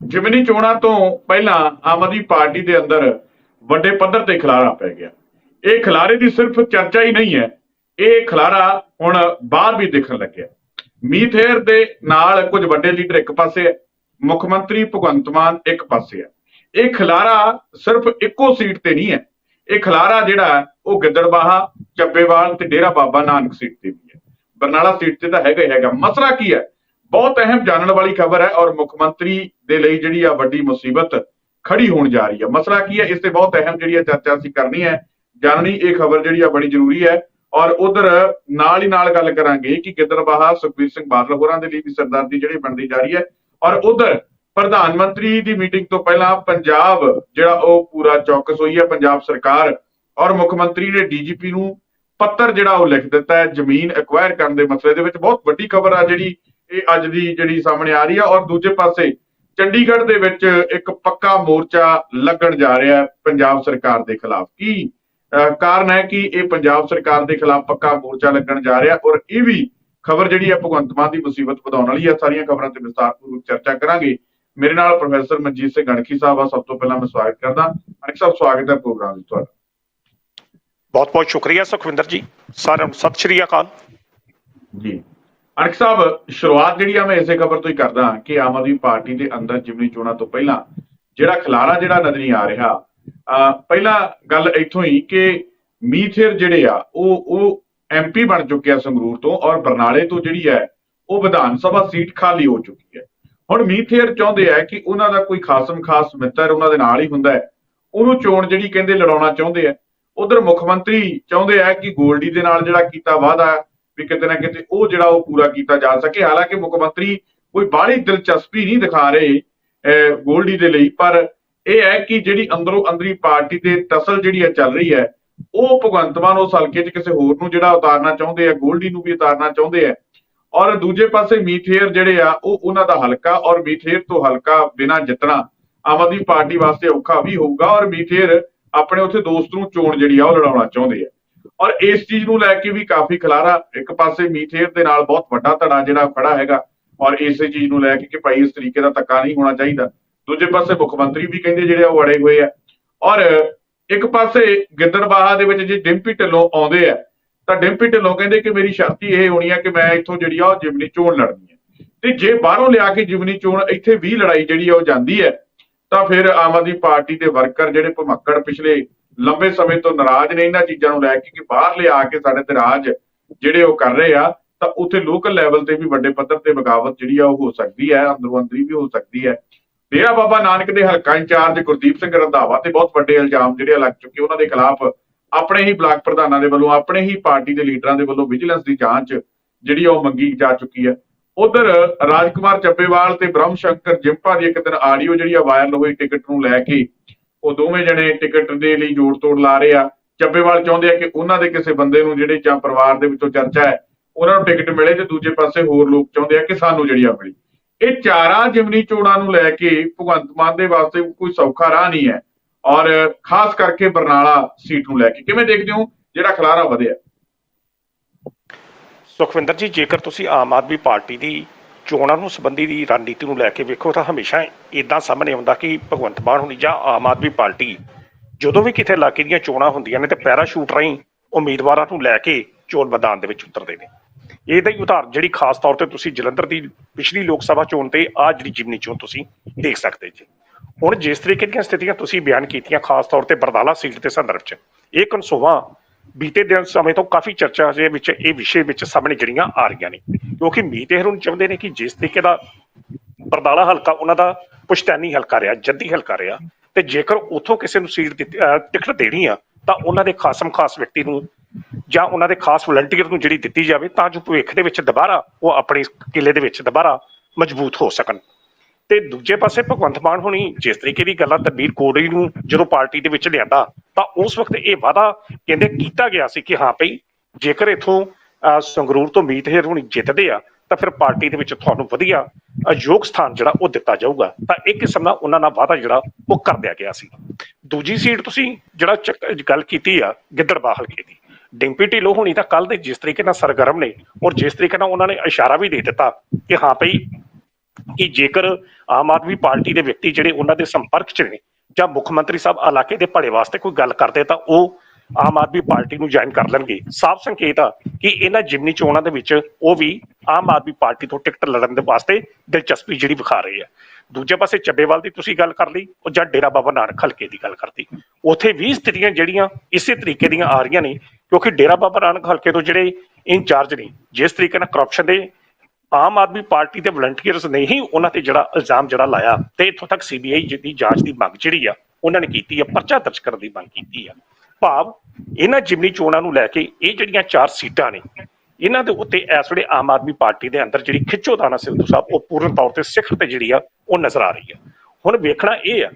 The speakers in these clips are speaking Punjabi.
ਜਿਮਨੀ ਚੋਣਾਂ ਤੋਂ ਪਹਿਲਾਂ ਆਮ ਆਦਮੀ ਪਾਰਟੀ ਦੇ ਅੰਦਰ ਵੱਡੇ ਪੱਧਰ ਤੇ ਖਿਲਾਰਾ ਪੈ ਗਿਆ। ਇਹ ਖਿਲਾਰੇ ਦੀ ਸਿਰਫ ਚਰਚਾ ਹੀ ਨਹੀਂ ਹੈ, ਇਹ ਖਿਲਾਰਾ ਹੁਣ ਬਾਹਰ ਵੀ ਦਿਖਣ ਲੱਗਿਆ। ਮੀਤ ਦੇ ਨਾਲ ਕੁਝ ਵੱਡੇ ਲੀਡਰ ਇੱਕ ਪਾਸੇ ਹੈ, ਮੁੱਖ ਮੰਤਰੀ ਭਗਵੰਤ ਮਾਨ ਇੱਕ ਪਾਸੇ ਹੈ। ਇਹ ਖਿਲਾਰਾ ਸਿਰਫ ਇੱਕੋ ਸੀਟ ਤੇ ਨਹੀਂ ਹੈ, ਇਹ ਖਿਲਾਰਾ ਜਿਹੜਾ ਉਹ ਗਿੱਦੜਬਾਹਾ, ਚੱਬੇਵਾਲ ਤੇ ਡੇਰਾ ਬਾਬਾ ਨਾਨਕ ਸੀਟ ਤੇ ਵੀ ਹੈ। ਬਰਨਾਲਾ ਸੀਟ ਤੇ ਤਾਂ ਹੈਗਾ ਹੀ ਹੈਗਾ। ਮਸਲਾ ਕੀ ਹੈ? ਬਹੁਤ ਅਹਿਮ ਜਾਣਨ ਵਾਲੀ ਖਬਰ ਹੈ ਔਰ ਮੁੱਖ ਮੰਤਰੀ ਦੇ ਲਈ ਜਿਹੜੀ ਆ ਵੱਡੀ ਮੁਸੀਬਤ ਖੜੀ ਹੋਣ ਜਾ ਰਹੀ ਹੈ ਮਸਲਾ ਕੀ ਹੈ? ਇਸ ਤੇ ਬਹੁਤ ਅਹਿਮ ਜਿਹੜੀ ਆ ਚਰਚਾ ਅਸੀਂ ਕਰਨੀ ਹੈ। ਜਾਣਨੀ ਇਹ ਖਬਰ ਜਿਹੜੀ ਆ ਬੜੀ ਜ਼ਰੂਰੀ ਹੈ ਔਰ ਉਧਰ ਨਾਲ ਹੀ ਨਾਲ ਗੱਲ ਕਰਾਂਗੇ ਕਿ ਗਿੱਦੜਬਾਹਾ ਸੁਖਬੀਰ ਸਿੰਘ ਬਾਦਲ ਹੋਰਾਂ ਦੇ ਲਈ ਵੀ ਸਰਦਾਰਦੀ ਜਿਹੜੀ ਬਣਦੀ ਜਾ ਰਹੀ ਹੈ ਔਰ ਉਧਰ ਪ੍ਰਧਾਨ ਮੰਤਰੀ ਦੀ ਮੀਟਿੰਗ ਤੋਂ ਪਹਿਲਾਂ ਪੰਜਾਬ ਜਿਹੜਾ ਉਹ ਪੂਰਾ ਚੌਕਸ ਹੋਈ ਹੈ, ਪੰਜਾਬ ਸਰਕਾਰ ਔਰ ਮੁੱਖ ਮੰਤਰੀ ਨੇ ਡੀਜੀਪੀ ਨੂੰ ਪੱਤਰ ਜਿਹੜਾ ਉਹ ਲਿਖ ਦਿੱਤਾ ਹੈ, ਜ਼ਮੀਨ ਐਕਵਾਇਰ ਕਰਨ ਦੇ ਮਸਲੇ ਦੇ ਵਿੱਚ। ਬਹੁਤ ਵੱਡੀ ਖਬਰ ਆ ਜਿਹੜੀ ਇਹ ਅੱਜ ਦੀ ਜਿਹੜੀ ਸਾਹਮਣੇ ਆ ਰਹੀ ਹੈ ਔਰ ਦੂਜੇ ਪਾਸੇ ਚੰਡੀਗੜ੍ਹ ਦੇ ਵਿੱਚ ਇੱਕ ਪੱਕਾ ਮੋਰਚਾ ਲੱਗਣ ਜਾ ਰਿਹਾ ਹੈ ਪੰਜਾਬ ਸਰਕਾਰ ਦੇ ਖਿਲਾਫ। ਕੀ ਕਾਰਨ ਹੈ ਕਿ ਇਹ ਪੰਜਾਬ ਸਰਕਾਰ ਦੇ ਖਿਲਾਫ ਪੱਕਾ ਮੋਰਚਾ ਲੱਗਣ ਜਾ ਰਿਹਾ ਔਰ ਇਹ ਵੀ ਖਬਰ ਜਿਹੜੀ ਹੈ ਭਗਵੰਤ ਮਾਨ ਦੀ ਮੁਸੀਬਤ ਵਧਾਉਣ ਵਾਲੀ ਹੈ। ਸਾਰੀਆਂ ਖਬਰਾਂ ਤੇ ਵਿਸਤਾਰਪੂਰਵਕ ਚਰਚਾ ਕਰਾਂਗੇ। ਮੇਰੇ ਨਾਲ ਪ੍ਰੋਫੈਸਰ ਮਨਜੀਤ ਸਿੰਘ ਗਣਖੀ ਸਾਹਿਬ ਆ। ਸਭ ਤੋਂ ਪਹਿਲਾਂ ਮੈਂ ਸਵਾਗਤ ਕਰਦਾ। ਅਨਿਕ ਸਾਹਿਬ ਸਵਾਗਤ ਹੈ ਪ੍ਰੋਗਰਾਮ ਵਿੱਚ ਤੁਹਾਡਾ। ਬਹੁਤ ਬਹੁਤ ਸ਼ੁਕਰੀਆ ਸੁਖਵਿੰਦਰ ਜੀ। ਸਾਰਿਆਂ ਨੂੰ ਸਤਿ ਸ਼੍ਰੀ ਅਕਾਲ। ਜੀ। ਅਣਖ ਸਾਹਿਬ, ਸ਼ੁਰੂਆਤ ਜਿਹੜੀ ਆ ਮੈਂ ਇਸੇ ਖਬਰ ਤੋਂ ਹੀ ਕਰਦਾ ਕਿ ਆਮ ਆਦਮੀ ਪਾਰਟੀ ਦੇ ਅੰਦਰ ਜਿਮਨੀ ਚੋਣਾਂ ਤੋਂ ਪਹਿਲਾਂ ਜਿਹੜਾ ਖਿਲਾਰਾ ਜਿਹੜਾ ਨਜ਼ਰ ਨਹੀਂ ਆ ਰਿਹਾ, ਅਹ ਪਹਿਲਾਂ ਗੱਲ ਇੱਥੋਂ ਹੀ ਕਿ ਮੀਥੇਰ ਜਿਹੜੇ ਆ, ਉਹ ਉਹ ਐਮਪੀ ਬਣ ਚੁੱਕੇ ਆ ਸੰਗਰੂਰ ਤੋਂ ਔਰ ਬਰਨਾਲੇ ਤੋਂ ਜਿਹੜੀ ਹੈ, ਉਹ ਵਿਧਾਨ ਸਭਾ ਸੀਟ ਖਾਲੀ ਹੋ ਚੁੱਕੀ ਹੈ। ਹੁਣ ਮੀਥੇਰ ਚਾਹੁੰਦੇ ਆ ਕਿ ਉਹਨਾਂ ਦਾ ਕੋਈ ਖਾਸਮ ਖਾਸ ਮਿੱਤਰ ਉਹਨਾਂ ਦੇ ਨਾਲ ਹੀ ਹੁੰਦਾ ਹੈ। ਉਹਨੂੰ ਚੋਣ ਜਿਹੜੀ ਕਹਿੰਦੇ ਲੜਾਉਣਾ ਚਾਹੁੰਦੇ ਆ। ਉਧਰ ਮੁੱਖ ਮੰਤਰੀ ਚਾਹੁੰਦੇ ਆ ਕਿ ਗੋਲਡੀ ਦੇ ਨਾਲ ਜਿਹੜਾ ਕੀਤਾ ਵਾਅਦਾ ਵੀ ਕਿਤੇ ਨਾ ਕਿਤੇ ਉਹ ਜਿਹੜਾ ਉਹ ਪੂਰਾ ਕੀਤਾ ਜਾ ਸਕੇ। ਹਾਲਾਂਕਿ ਮੁੱਖ ਮੰਤਰੀ ਕੋਈ ਬਾਹਲੀ ਦਿਲਚਸਪੀ ਨਹੀਂ ਦਿਖਾ ਰਹੇ ਅਹ, ਗੋਲਡੀ ਦੇ ਲਈ ਪਰ ਇਹ ਹੈ ਕਿ ਜਿਹੜੀ ਅੰਦਰੋਂ ਅੰਦਰੀ ਪਾਰਟੀ ਦੇ ਟਸਲ ਜਿਹੜੀ ਹੈ ਚੱਲ ਰਹੀ ਹੈ ਉਹ ਭਗਵੰਤ ਮਾਨ ਉਸ ਹਲਕੇ 'ਚ ਕਿਸੇ ਹੋਰ ਨੂੰ ਜਿਹੜਾ ਉਤਾਰਨਾ ਚਾਹੁੰਦੇ ਆ ਗੋਲਡੀ ਨੂੰ ਵੀ ਉਤਾਰਨਾ ਚਾਹੁੰਦੇ ਆ। ਔਰ ਦੂਜੇ ਪਾਸੇ ਮੀਥੇਰ ਜਿਹੜੇ ਆ ਉਹ ਉਹਨਾਂ ਦਾ ਹਲਕਾ ਔਰ ਮੀਥੇਰ ਤੋਂ ਹਲਕਾ ਬਿਨਾਂ ਜਿੱਤਣਾ ਆਮ ਆਦਮੀ ਪਾਰਟੀ ਵਾਸਤੇ ਔਖਾ ਵੀ ਹੋਊਗਾ ਔਰ ਮੀਥੇਰ ਆਪਣੇ ਉੱਥੇ ਦੋਸਤ ਨੂੰ ਚੋਣ ਜਿਹੜੀ ਆ ਉਹ ਲੜਾਉਣਾ ਚਾਹੁੰਦੇ ਆ। ਔਰ ਇਸ ਚੀਜ਼ ਨੂੰ ਲੈ ਕੇ ਵੀ ਕਾਫੀ ਖਲਾਰਾ ਇੱਕ ਪਾਸੇ ਮੀਥੇਰ ਦੇ ਨਾਲ ਬਹੁਤ ਵੱਡਾ ਧੜਾ ਜਿਹੜਾ ਖੜਾ ਹੈਗਾ ਔਰ ਇਸੇ ਚੀਜ਼ ਨੂੰ ਲੈ ਕੇ ਕਿ ਭਾਈ ਇਸ ਤਰੀਕੇ ਦਾ ਧੱਕਾ ਨਹੀਂ ਹੋਣਾ ਚਾਹੀਦਾ। ਦੂਜੇ ਪਾਸੇ ਮੁੱਖ ਮੰਤਰੀ ਵੀ ਕਹਿੰਦੇ ਜਿਹੜੇ ਉਹ ਅੜੇ ਹੋਏ ਆ। ਔਰ ਇੱਕ ਪਾਸੇ ਗਿੱਦੜਬਾਹਾ ਦੇ ਵਿੱਚ ਜੇ ਡਿੰਪੀ ਢਿੱਲੋਂ ਆਉਂਦੇ ਆ, ਤਾਂ ਡਿੰਪੀ ਢਿੱਲੋਂ ਕਹਿੰਦੇ ਕਿ ਮੇਰੀ ਸ਼ਰਤੀ ਇਹ ਹੋਣੀ ਆ ਕਿ ਮੈਂ ਇੱਥੋਂ ਜਿਹੜੀ ਆ ਉਹ ਜਿਮਨੀ ਚੋਣ ਲੜਨੀ ਹੈ ਤੇ ਜੇ ਬਾਹਰੋਂ ਲਿਆ ਕੇ ਜਿਮਨੀ ਚੋਣ ਇੱਥੇ ਵੀ ਲੜਾਈ ਜਿਹੜੀ ਆ ਉਹ ਜਾਂਦੀ ਹੈ ਤਾਂ ਫਿਰ ਆਮ ਆਦਮੀ ਪਾਰਟੀ ਦੇ ਵਰਕਰ ਜਿਹੜੇ ਭਮੱਕੜ ਪਿਛਲੇ ਲੰਬੇ ਸਮੇਂ ਤੋਂ ਨਾਰਾਜ਼ ਨੇ ਇਹਨਾਂ ਚੀਜ਼ਾਂ ਨੂੰ ਲੈ ਕੇ ਕਿ ਬਾਹਰ ਲਿਆ ਕੇ ਸਾਡੇ ਤੇ ਰਾਜ ਜਿਹੜੇ ਉਹ ਕਰ ਰਹੇ ਆ, ਤਾਂ ਉੱਥੇ ਲੋਕਲ ਲੈਵਲ ਤੇ ਵੀ ਵੱਡੇ ਪੱਧਰ ਤੇ ਬਗਾਵਤ ਜਿਹੜੀ ਆ ਉਹ ਹੋ ਸਕਦੀ ਹੈ ਅੰਦਰੋਂ ਅੰਦਰੀ ਵੀ ਹੋ ਸਕਦੀ ਹੈ। ਡੇਰਾ ਬਾਬਾ ਨਾਨਕ ਦੇ ਹਲਕਾ ਇੰਚਾਰਜ ਗੁਰਦੀਪ ਸਿੰਘ ਰੰਧਾਵਾ ਤੇ ਬਹੁਤ ਵੱਡੇ ਇਲਜ਼ਾਮ ਜਿਹੜੇ ਆ ਲੱਗ ਚੁੱਕੇ, ਉਹਨਾਂ ਦੇ ਖਿਲਾਫ ਆਪਣੇ ਹੀ ਬਲਾਕ ਪ੍ਰਧਾਨਾਂ ਦੇ ਵੱਲੋਂ, ਆਪਣੇ ਹੀ ਪਾਰਟੀ ਦੇ ਲੀਡਰਾਂ ਦੇ ਵੱਲੋਂ ਵਿਜੀਲੈਂਸ ਦੀ ਜਾਂਚ ਜਿਹੜੀ ਆ ਉਹ ਮੰਗੀ ਜਾ ਚੁੱਕੀ ਹੈ। ਉਧਰ ਰਾਜਕੁਮਾਰ ਚੱਬੇਵਾਲ ਤੇ ਬ੍ਰਹਮ ਸ਼ੰਕਰ ਜਿੰਪਾ ਦੀ ਇੱਕ ਦਿਨ ਆਡੀਓ ਜਿਹੜੀ ਆ ਵਾਇਰਲ ਹੋਈ, ਟਿਕਟ ਨੂੰ ਲੈ ਕੇ ਉਹ ਦੋਵੇਂ ਜਣੇ ਟਿਕਟ ਦੇ ਲਈ ਜੋੜ ਤੋੜ ਲਾ ਰਹੇ ਆ। ਚੱਬੇਵਾਲ ਚਾਹੁੰਦੇ ਆ ਕਿ ਉਹਨਾਂ ਦੇ ਕਿਸੇ ਬੰਦੇ ਨੂੰ ਜਿਹੜੇ ਜਾਂ ਪਰਿਵਾਰ ਦੇ ਵਿੱਚੋਂ ਚਰਚਾ ਹੈ, ਉਹਨਾਂ ਨੂੰ ਟਿਕਟ ਮਿਲੇ ਤੇ ਦੂਜੇ ਪਾਸੇ ਹੋਰ ਲੋਕ ਚਾਹੁੰਦੇ ਆ ਕਿ ਸਾਨੂੰ ਜਿਹੜੀ ਆ ਮਿਲੀ। ਇਹ ਚਾਰਾਂ ਜਿਮਨੀ ਚੋਣਾਂ ਨੂੰ ਲੈ ਕੇ ਭਗਵੰਤ ਮਾਨ ਦੇ ਵਾਸਤੇ ਕੋਈ ਸੌਖਾ ਰਾਹ ਨਹੀਂ ਹੈ। ਔਰ ਖਾਸ ਕਰਕੇ ਬਰਨਾਲਾ ਸੀਟ ਨੂੰ ਲੈ ਕੇ। ਕਿਵੇਂ ਦੇਖਦੇ ਹੋ ਜਿਹੜਾ ਖਲਾਰਾ ਵਧਿਆ? ਸੁਖਵਿੰਦਰ ਜੀ, ਜੇਕਰ ਤੁਸੀਂ ਆਮ ਆਦਮੀ ਪਾਰਟੀ ਦੀ ਚੋਣਾਂ ਨੂੰ ਸੰਬੰਧੀ ਦੀ ਰਣਨੀਤੀ ਨੂੰ ਲੈ ਕੇ ਵੇਖੋ ਤਾਂ ਹਮੇਸ਼ਾ ਇਦਾਂ ਸਾਹਮਣੇ ਆਉਂਦਾ ਕਿ ਭਗਵੰਤ ਮਾਨ ਹੁਣੀ ਜਾਂ ਆਮ ਆਦਮੀ ਪਾਰਟੀ, ਜਦੋਂ ਵੀ ਕਿਤੇ ਇਲਾਕੇ ਦੀਆਂ ਚੋਣਾਂ ਹੁੰਦੀਆਂ ਨੇ ਤੇ ਪੈਰਾਸ਼ੂਟ ਰਾਹੀਂ ਉਮੀਦਵਾਰਾਂ ਨੂੰ ਲੈ ਕੇ ਚੋਣ ਮੈਦਾਨ ਦੇ ਵਿੱਚ ਉਤਰਦੇ ਨੇ। ਇਹਦਾ ਹੀ ਉਦਾਹਰਨ ਜਿਹੜੀ ਖਾਸ ਤੌਰ ਤੇ ਤੁਸੀਂ ਜਲੰਧਰ ਦੀ ਪਿਛਲੀ ਲੋਕ ਸਭਾ ਚੋਣ ਤੇ ਆ ਜਿਹੜੀ ਜਿਮਨੀ ਚੋਣ ਤੁਸੀਂ ਦੇਖ ਸਕਦੇ ਜੀ। ਹੁਣ ਜਿਸ ਤਰੀਕੇ ਦੀਆਂ ਸਥਿਤੀਆਂ ਤੁਸੀਂ ਬਿਆਨ ਕੀਤੀਆਂ ਖਾਸ ਤੌਰ ਤੇ ਬਰਦਾਲਾ ਸੀਟ ਦੇ ਸੰਦਰਭ 'ਚ, ਇਹ ਕਨਸੋਵਾ ਬੀਤੇ ਦਿਨ ਸਮੇਂ ਤੋਂ ਕਾਫੀ ਚਰਚਾ ਦੇ ਵਿੱਚ, ਇਹ ਵਿਸ਼ੇ ਵਿੱਚ ਸਾਹਮਣੇ ਜਿਹੜੀਆਂ ਆ ਰਹੀਆਂ ਨੇ। ਕਿਉਂਕਿ ਮੀਤੇ ਹਰੁਣ ਚਾਹੁੰਦੇ ਨੇ ਕਿ ਜਿਸ ਤਰੀਕੇ ਦਾ ਬਰਦਾਲਾ ਹਲਕਾ, ਉਹਨਾਂ ਦਾ ਪੁਸ਼ਤੈਨੀ ਹਲਕਾ ਰਿਹਾ, ਜੱਦੀ ਹਲਕਾ ਰਿਹਾ, ਤੇ ਜੇਕਰ ਉਥੋਂ ਕਿਸੇ ਨੂੰ ਸੀਟ ਦਿੱਤੀ ਟਿਕਟ ਦੇਣੀ ਆ, ਤਾਂ ਉਹਨਾਂ ਦੇ ਖਾਸਮ ਖਾਸ ਵਿਅਕਤੀ ਨੂੰ ਜਾਂ ਉਹਨਾਂ ਦੇ ਖਾਸ ਵਲੰਟੀਅਰ ਨੂੰ ਜਿਹੜੀ ਦਿੱਤੀ ਜਾਵੇ, ਤਾਂ ਜੋ ਭਵਿੱਖ ਦੇ ਵਿੱਚ ਦੁਬਾਰਾ ਉਹ ਆਪਣੇ ਕਿਲੇ ਦੇ ਵਿੱਚ ਦੁਬਾਰਾ ਮਜ਼ਬੂਤ ਹੋ ਸਕਣ। ਤੇ ਦੂਜੇ ਪਾਸੇ ਭਗਵੰਤ ਮਾਨ ਹੁਣੀ ਜਿਸ ਤਰੀਕੇ ਦੀ ਗੱਲਾਂ ਤਬੀਰ ਕੋੜੀ ਨੂੰ ਜਦੋਂ ਪਾਰਟੀ ਦੇ ਵਿੱਚ ਲਿਆਂਦਾ ਤਾਂ ਉਸ ਵਕਤ ਇਹ ਵਾਅਦਾ ਕਹਿੰਦੇ ਕੀਤਾ ਗਿਆ ਸੀ ਕਿ ਹਾਂ ਭਈ ਜੇਕਰ ਇਥੋਂ ਸੰਗਰੂਰ ਤੋਂ ਮੀਤ ਹੇਰ ਹੁਣੀ ਜਿੱਤਦੇ ਆ ਤਾਂ ਫਿਰ ਪਾਰਟੀ ਦੇ ਵਿੱਚ ਤੁਹਾਨੂੰ ਵਧੀਆ ਅ, ਯੋਗ ਸਥਾਨ ਜਿਹੜਾ ਉਹ ਦਿੱਤਾ ਜਾਊਗਾ। ਤਾਂ ਇੱਕ ਕਿਸਮ ਦਾ ਉਹਨਾਂ ਨਾਲ ਵਾਅਦਾ ਜਿਹੜਾ ਉਹ ਕਰ ਦਿਆ ਗਿਆ ਸੀ। ਦੂਜੀ ਸੀਟ ਤੁਸੀਂ ਜਿਹੜਾ ਚੱਕ- ਗੱਲ ਕੀਤੀ ਆ ਗਿੱਦੜਬਾਹ ਹਲਕੇ ਦੀ ਡਿੰਪੀ ਢਿੱਲੋਂ ਹੋਣੀ ਤਾਂ ਕੱਲ ਦੇ ਜਿਸ ਤਰੀਕੇ ਨਾਲ ਸਰਗਰਮ ਨੇ ਔਰ ਜਿਸ ਤਰੀਕੇ ਨਾਲ ਉਹਨਾਂ ਨੇ ਇਸ਼ਾਰਾ ਵੀ ਦੇ ਦਿੱਤਾ ਕਿ ਹਾਂ ਭਈ ਕਿ ਜੇਕਰ ਆਮ ਆਦਮੀ ਪਾਰਟੀ ਦੇ ਵਿਅਕਤੀ ਜਿਹੜੇ ਉਹਨਾਂ ਦੇ ਸੰਪਰਕ 'ਚ ਨੇ ਜਾਂ ਮੁੱਖ ਮੰਤਰੀ ਸਾਹਿਬ ਇਲਾਕੇ ਦੇ ਭਲੇ ਵਾਸਤੇ ਕੋਈ ਗੱਲ ਕਰਦੇ ਤਾਂ ਉਹ ਆਮ ਆਦਮੀ ਪਾਰਟੀ ਨੂੰ ਜੁਆਇਨ ਕਰ ਲੈਣਗੇ। ਸਾਫ਼ ਸੰਕੇਤ ਆ ਕਿ ਇਹਨਾਂ ਜਿਮਨੀ ਚੋਣਾਂ ਦੇ ਵਿੱਚ ਉਹ ਵੀ ਆਮ ਆਦਮੀ ਪਾਰਟੀ ਤੋਂ ਟਿਕਟ ਲੜਨ ਦੇ ਵਾਸਤੇ ਦਿਲਚਸਪੀ ਜਿਹੜੀ ਵਿਖਾ ਰਹੇ ਆ। ਦੂਜੇ ਪਾਸੇ ਚੱਬੇਵਾਲ ਦੀ ਤੁਸੀਂ ਗੱਲ ਕਰ ਲਈ ਉਹ ਜਾਂ ਡੇਰਾ ਬਾਬਾ ਨਾਨਕ ਹਲਕੇ ਦੀ ਗੱਲ ਕਰਤੀ। ਉੱਥੇ ਵੀ ਸਥਿਤੀਆਂ ਜਿਹੜੀਆਂ ਇਸੇ ਤਰੀਕੇ ਦੀਆਂ ਆ ਰਹੀਆਂ ਨੇ ਕਿਉਂਕਿ ਡੇਰਾ ਬਾਬਾ ਨਾਨਕ ਹਲਕੇ ਤੋਂ ਜਿਹੜੇ ਇੰਚਾਰਜ ਨੇ, ਜਿਸ ਤਰੀਕੇ ਨਾਲ ਕਰਪਸ਼ਨ ਦੇ ਆਮ ਆਦਮੀ ਪਾਰਟੀ ਦੇ ਵਲੰਟੀਅਰਸ ਨੇ ਹੀ ਉਹਨਾਂ ਤੇ ਜਿਹੜਾ ਇਲਜ਼ਾਮ ਜਿਹੜਾ ਲਾਇਆ ਤੇ ਇੱਥੋਂ ਤੱਕ ਸੀਬੀਆਈ ਦੀ ਜਾਂਚ ਦੀ ਮੰਗ ਜਿਹੜੀ ਆ, ਉਹਨਾਂ ਨੇ ਕੀਤੀ ਆ, ਪਰਚਾ ਦਰਜ ਕਰਨ ਦੀ ਮੰਗ ਕੀਤੀ ਆ। ਭਾਵ ਇਹਨਾਂ ਜਿਮਨੀ ਚੋਣਾਂ ਨੂੰ ਲੈ ਕੇ ਇਹ ਜਿਹੜੀਆਂ ਚਾਰ ਸੀਟਾਂ ਨੇ, ਇਹਨਾਂ ਦੇ ਉੱਤੇ ਇਸ ਵੇਲੇ ਆਮ ਆਦਮੀ ਪਾਰਟੀ ਦੇ ਅੰਦਰ ਜਿਹੜੀ ਖਿੱਚੋਤਾਣਾ ਸਿੱਧੂ ਸਾਹਿਬ, ਉਹ ਪੂਰਨ ਤੌਰ ਤੇ ਸਿਖਰ ਤੇ ਜਿਹੜੀ ਆ, ਉਹ ਨਜ਼ਰ ਆ ਰਹੀ ਆ। ਹੁਣ ਵੇਖਣਾ ਇਹ ਆ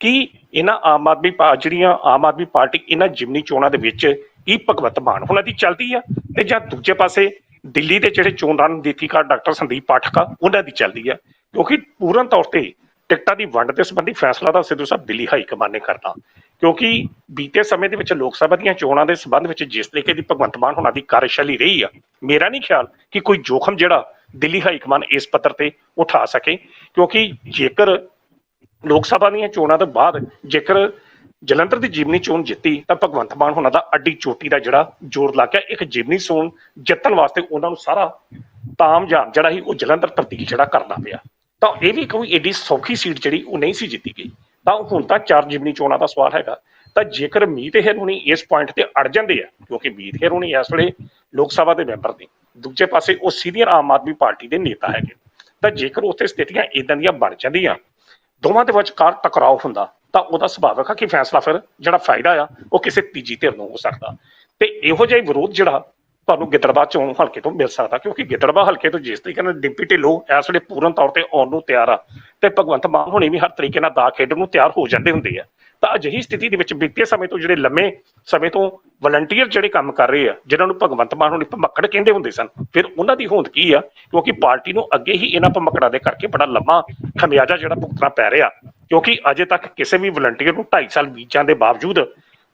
ਕਿ ਇਹਨਾਂ ਆਮ ਆਦਮੀ ਪਾ- ਜਿਹੜੀਆਂ ਆਮ ਆਦਮੀ ਪਾਰਟੀ ਇਹਨਾਂ ਜਿਮਨੀ ਚੋਣਾਂ ਦੇ ਵਿੱਚ ਕੀ ਭਗਵਤ ਮਾਨ ਉਹਨਾਂ ਦੀ ਚੱਲਦੀ ਆ ਤੇ ਜਾਂ ਦੂਜੇ ਪਾਸੇ ਦਿੱਲੀ ਦੇ ਜਿਹੜੇ ਚੋਣ ਰਣਨੀਤੀਕਾਰ ਡਾਕਟਰ ਸੰਦੀਪ ਪਾਠਕ ਆ, ਉਹਨਾਂ ਦੀ ਚੱਲਦੀ ਆ। ਕਿਉਂਕਿ ਪੂਰਨ ਤੌਰ ਤੇ ਟਿਕਟਾਂ ਦੀ ਵੰਡ ਦੇ ਸੰਬੰਧੀ ਫੈਸਲਾ ਤਾਂ ਸਿੱਧੂ ਸਾਹਿਬ ਦਿੱਲੀ ਹਾਈ ਕਮਾਨ ਨੇ ਕਰਨਾ ਕਿਉਂਕਿ ਬੀਤੇ ਸਮੇਂ ਦੇ ਵਿੱਚ ਲੋਕ ਸਭਾ ਦੀਆਂ ਚੋਣਾਂ ਦੇ ਸੰਬੰਧ ਵਿੱਚ ਜਿਸ ਤਰੀਕੇ ਦੀ ਭਗਵੰਤ ਮਾਨ ਹੋਣਾ ਦੀ ਕਾਰਜਸ਼ੈਲੀ ਰਹੀ ਆ, ਮੇਰਾ ਨਹੀਂ ਖਿਆਲ ਕਿ ਕੋਈ ਜੋਖਮ ਜਿਹੜਾ ਦਿੱਲੀ ਹਾਈ ਕਮਾਨ ਇਸ ਪੱਧਰ ਤੇ ਉਠਾ ਸਕੇ। ਕਿਉਂਕਿ ਜੇਕਰ ਲੋਕ ਸਭਾ ਦੀਆਂ ਚੋਣਾਂ ਤੋਂ ਬਾਅਦ ਜੇਕਰ ਜਲੰਧਰ ਦੀ ਜਿਮਨੀ ਚੋਣ ਜਿੱਤੀ ਤਾਂ ਭਗਵੰਤ ਮਾਨ ਉਹਨਾਂ ਦਾ ਅੱਡੀ ਚੋਟੀ ਦਾ ਜਿਹੜਾ ਜ਼ੋਰ ਲੱਗ ਗਿਆ ਇੱਕ ਜਿਮਨੀ ਚੋਣ ਜਿੱਤਣ ਵਾਸਤੇ ਉਹਨਾਂ ਨੂੰ ਸਾਰਾ ਤਾਮਝਾਮ ਜਿਹੜਾ ਸੀ ਉਹ ਜਲੰਧਰ ਤਬਦੀਲ ਜਿਹੜਾ ਕਰਨਾ ਪਿਆ। ਤਾਂ ਇਹ ਵੀ ਕੋਈ ਏਡੀ ਸੌਖੀ ਸੀਟ ਜਿਹੜੀ ਉਹ ਨਹੀਂ ਸੀ ਜਿੱਤੀ ਗਈ। ਤਾਂ ਹੁਣ ਤਾਂ ਚਾਰ ਜਿਮਨੀ ਚੋਣਾਂ ਦਾ ਸਵਾਲ ਹੈਗਾ। ਤਾਂ ਜੇਕਰ ਮੀਤ ਹੇਰ ਹੁਣੀ ਇਸ ਪੁਆਇੰਟ ਤੇ ਅੜ ਜਾਂਦੇ ਆ, ਕਿਉਂਕਿ ਮੀਤ ਹੇਰ ਹੁਣੀ ਇਸ ਵੇਲੇ ਲੋਕ ਸਭਾ ਦੇ ਮੈਂਬਰ ਨੇ, ਦੂਜੇ ਪਾਸੇ ਉਹ ਸੀਨੀਅਰ ਆਮ ਆਦਮੀ ਪਾਰਟੀ ਦੇ ਨੇਤਾ ਹੈਗੇ। ਤਾਂ ਜੇਕਰ ਉੱਥੇ ਸਥਿਤੀਆਂ ਇਦਾਂ ਦੀਆਂ ਬਣ ਜਾਂਦੀਆਂ, ਦੋਵਾਂ ਦੇ ਵਿਚਕਾਰ ਟਕਰਾਅ ਹੁੰਦਾ ਤਾਂ ਉਹਦਾ ਸੁਭਾਵਿਕ ਆ ਕਿ ਫੈਸਲਾ ਫਿਰ, ਜਿਹੜਾ ਫਾਇਦਾ ਆ, ਉਹ ਕਿਸੇ ਤੀਜੀ ਧਿਰ ਨੂੰ ਹੋ ਸਕਦਾ। ਤੇ ਇਹੋ ਜਿਹਾ ਵਿਰੋਧ ਜਿਹੜਾ ਤੁਹਾਨੂੰ ਗਿੱਦੜਬਾਹ ਚੋਣ ਹਲਕੇ ਤੋਂ ਮਿਲ ਸਕਦਾ, ਕਿਉਂਕਿ ਗਿੱਦੜਬਾਹ ਹਲਕੇ ਤੋਂ ਜਿਸ ਤਰੀਕੇ ਨਾਲ ਡਿੰਪੀ ਢਿੱਲੋਂ ਇਸ ਵੇਲੇ ਪੂਰਨ ਤੌਰ ਤੇ ਆਉਣ ਨੂੰ ਤਿਆਰ ਆ। ਤੇ ਭਗਵੰਤ ਮਾਨ ਹੋਣੀ ਵੀ ਹਰ ਤਰੀਕੇ ਨਾਲ ਦਾ ਖੇਡਣ ਨੂੰ ਤਿਆਰ ਹੋ ਜਾਂਦੇ ਹੁੰਦੇ ਆ। ਤਾਂ ਅਜਿਹੀ ਸਥਿਤੀ ਦੇ ਵਿੱਚ ਬੀਤੇ ਸਮੇਂ ਤੋਂ ਜਿਹੜੇ ਲੰਮੇ ਸਮੇਂ ਤੋਂ ਵਲੰਟੀਅਰ ਜਿਹੜੇ ਕੰਮ ਕਰ ਰਹੇ ਆ, ਜਿਨ੍ਹਾਂ ਨੂੰ ਭਗਵੰਤ ਮਾਨ ਹੋਣੀ ਭਮੱਕੜ ਕਹਿੰਦੇ ਹੁੰਦੇ ਸਨ, ਫਿਰ ਉਹਨਾਂ ਦੀ ਹੋਂਦ ਕੀ ਆ? ਕਿਉਂਕਿ ਪਾਰਟੀ ਨੂੰ ਅੱਗੇ ਹੀ ਇਹਨਾਂ ਭਮੱਕੜਾਂ ਦੇ ਕਰਕੇ ਬੜਾ ਲੰਮਾ ਖਮਿਆਜਾ ਜਿਹੜਾ ਭੁਗਤਣਾ ਪੈ ਰਿਹਾ, ਕਿਉਂਕਿ ਅਜੇ ਤੱਕ ਕਿਸੇ ਵੀ ਵਲੰਟੀਅਰ ਨੂੰ 2.5 ਸਾਲ ਬੀਤ ਦੇ ਬਾਵਜੂਦ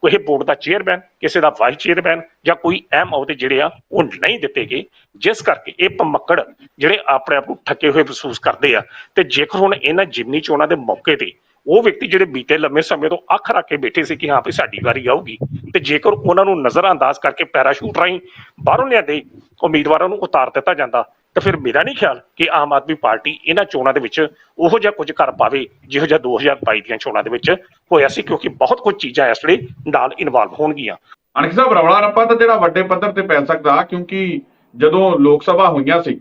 ਕੋਈ ਬੋਰਡ ਦਾ ਚੇਅਰਮੈਨ ਕਿਸੇ ਦਾ ਵਾਈਸ ਚੇਅਰਮੈਨ ਜਾਂ ਕੋਈ ਅਹਿਮ ਅਹੁਦੇ ਜਿਹੜੇ ਆ, ਉਹ ਨਹੀਂ ਦਿੱਤੇ ਗਏ। ਜਿਸ ਕਰਕੇ ਇਹ ਭਮੱਕੜ ਜਿਹੜੇ ਆਪਣੇ ਆਪ ਨੂੰ ਠੱਕੇ ਹੋਏ ਮਹਿਸੂਸ ਕਰਦੇ ਆ। ਤੇ ਜੇਕਰ ਹੁਣ ਇਹਨਾਂ ਜਿਮਨੀ ਚੋਣਾਂ ਦੇ ਮੌਕੇ ਤੇ ਉਹ ਵਿਅਕਤੀ ਜਿਹੜੇ ਬੀਤੇ ਲੰਮੇ ਸਮੇਂ ਤੋਂ ਅੱਖ ਰੱਖ ਕੇ ਬੈਠੇ ਸੀ ਕਿ ਹਾਂ ਵੀ ਸਾਡੀ ਵਾਰੀ ਆਊਗੀ, ਤੇ ਜੇਕਰ ਉਹਨਾਂ ਨੂੰ ਨਜ਼ਰਅੰਦਾਜ਼ ਕਰਕੇ ਪੈਰਾਸ਼ੂਟ ਰਾਹੀਂ ਬਾਹਰੋਂ ਲਿਆਂਦੇ ਉਮੀਦਵਾਰਾਂ ਨੂੰ ਉਤਾਰ ਦਿੱਤਾ ਜਾਂਦਾ, ਤਾਂ ਫਿਰ ਮੇਰਾ ਨਹੀਂ ਖਿਆਲ ਕਿ ਆਮ ਆਦਮੀ ਪਾਰਟੀ ਇਹਨਾਂ ਚੋਣਾਂ ਦੇ ਵਿੱਚ ਉਹੋ ਜਿਹਾ ਕੁਝ ਕਰ ਪਾਵੇ, ਜਿਹੋ ਜਿਹਾ 2022 ਦੀਆਂ ਚੋਣਾਂ ਦੇ ਵਿੱਚ ਹੋਇਆ ਸੀ, ਕਿਉਂਕਿ ਬਹੁਤ ਕੁਝ ਚੀਜ਼ਾਂ ਇਸ ਵੇਲੇ ਨਾਲ ਇਨਵੋਲਵ ਹੋਣਗੀਆਂ। ਅਣਖ ਸਾਹਿਬ, ਰੌਲਾ ਰੱਪਾ ਤਾਂ ਜਿਹੜਾ ਵੱਡੇ ਪੱਧਰ ਤੇ ਪੈ ਸਕਦਾ, ਕਿਉਂਕਿ ਜਦੋਂ ਲੋਕ ਸਭਾ ਹੋਈਆਂ ਸੀ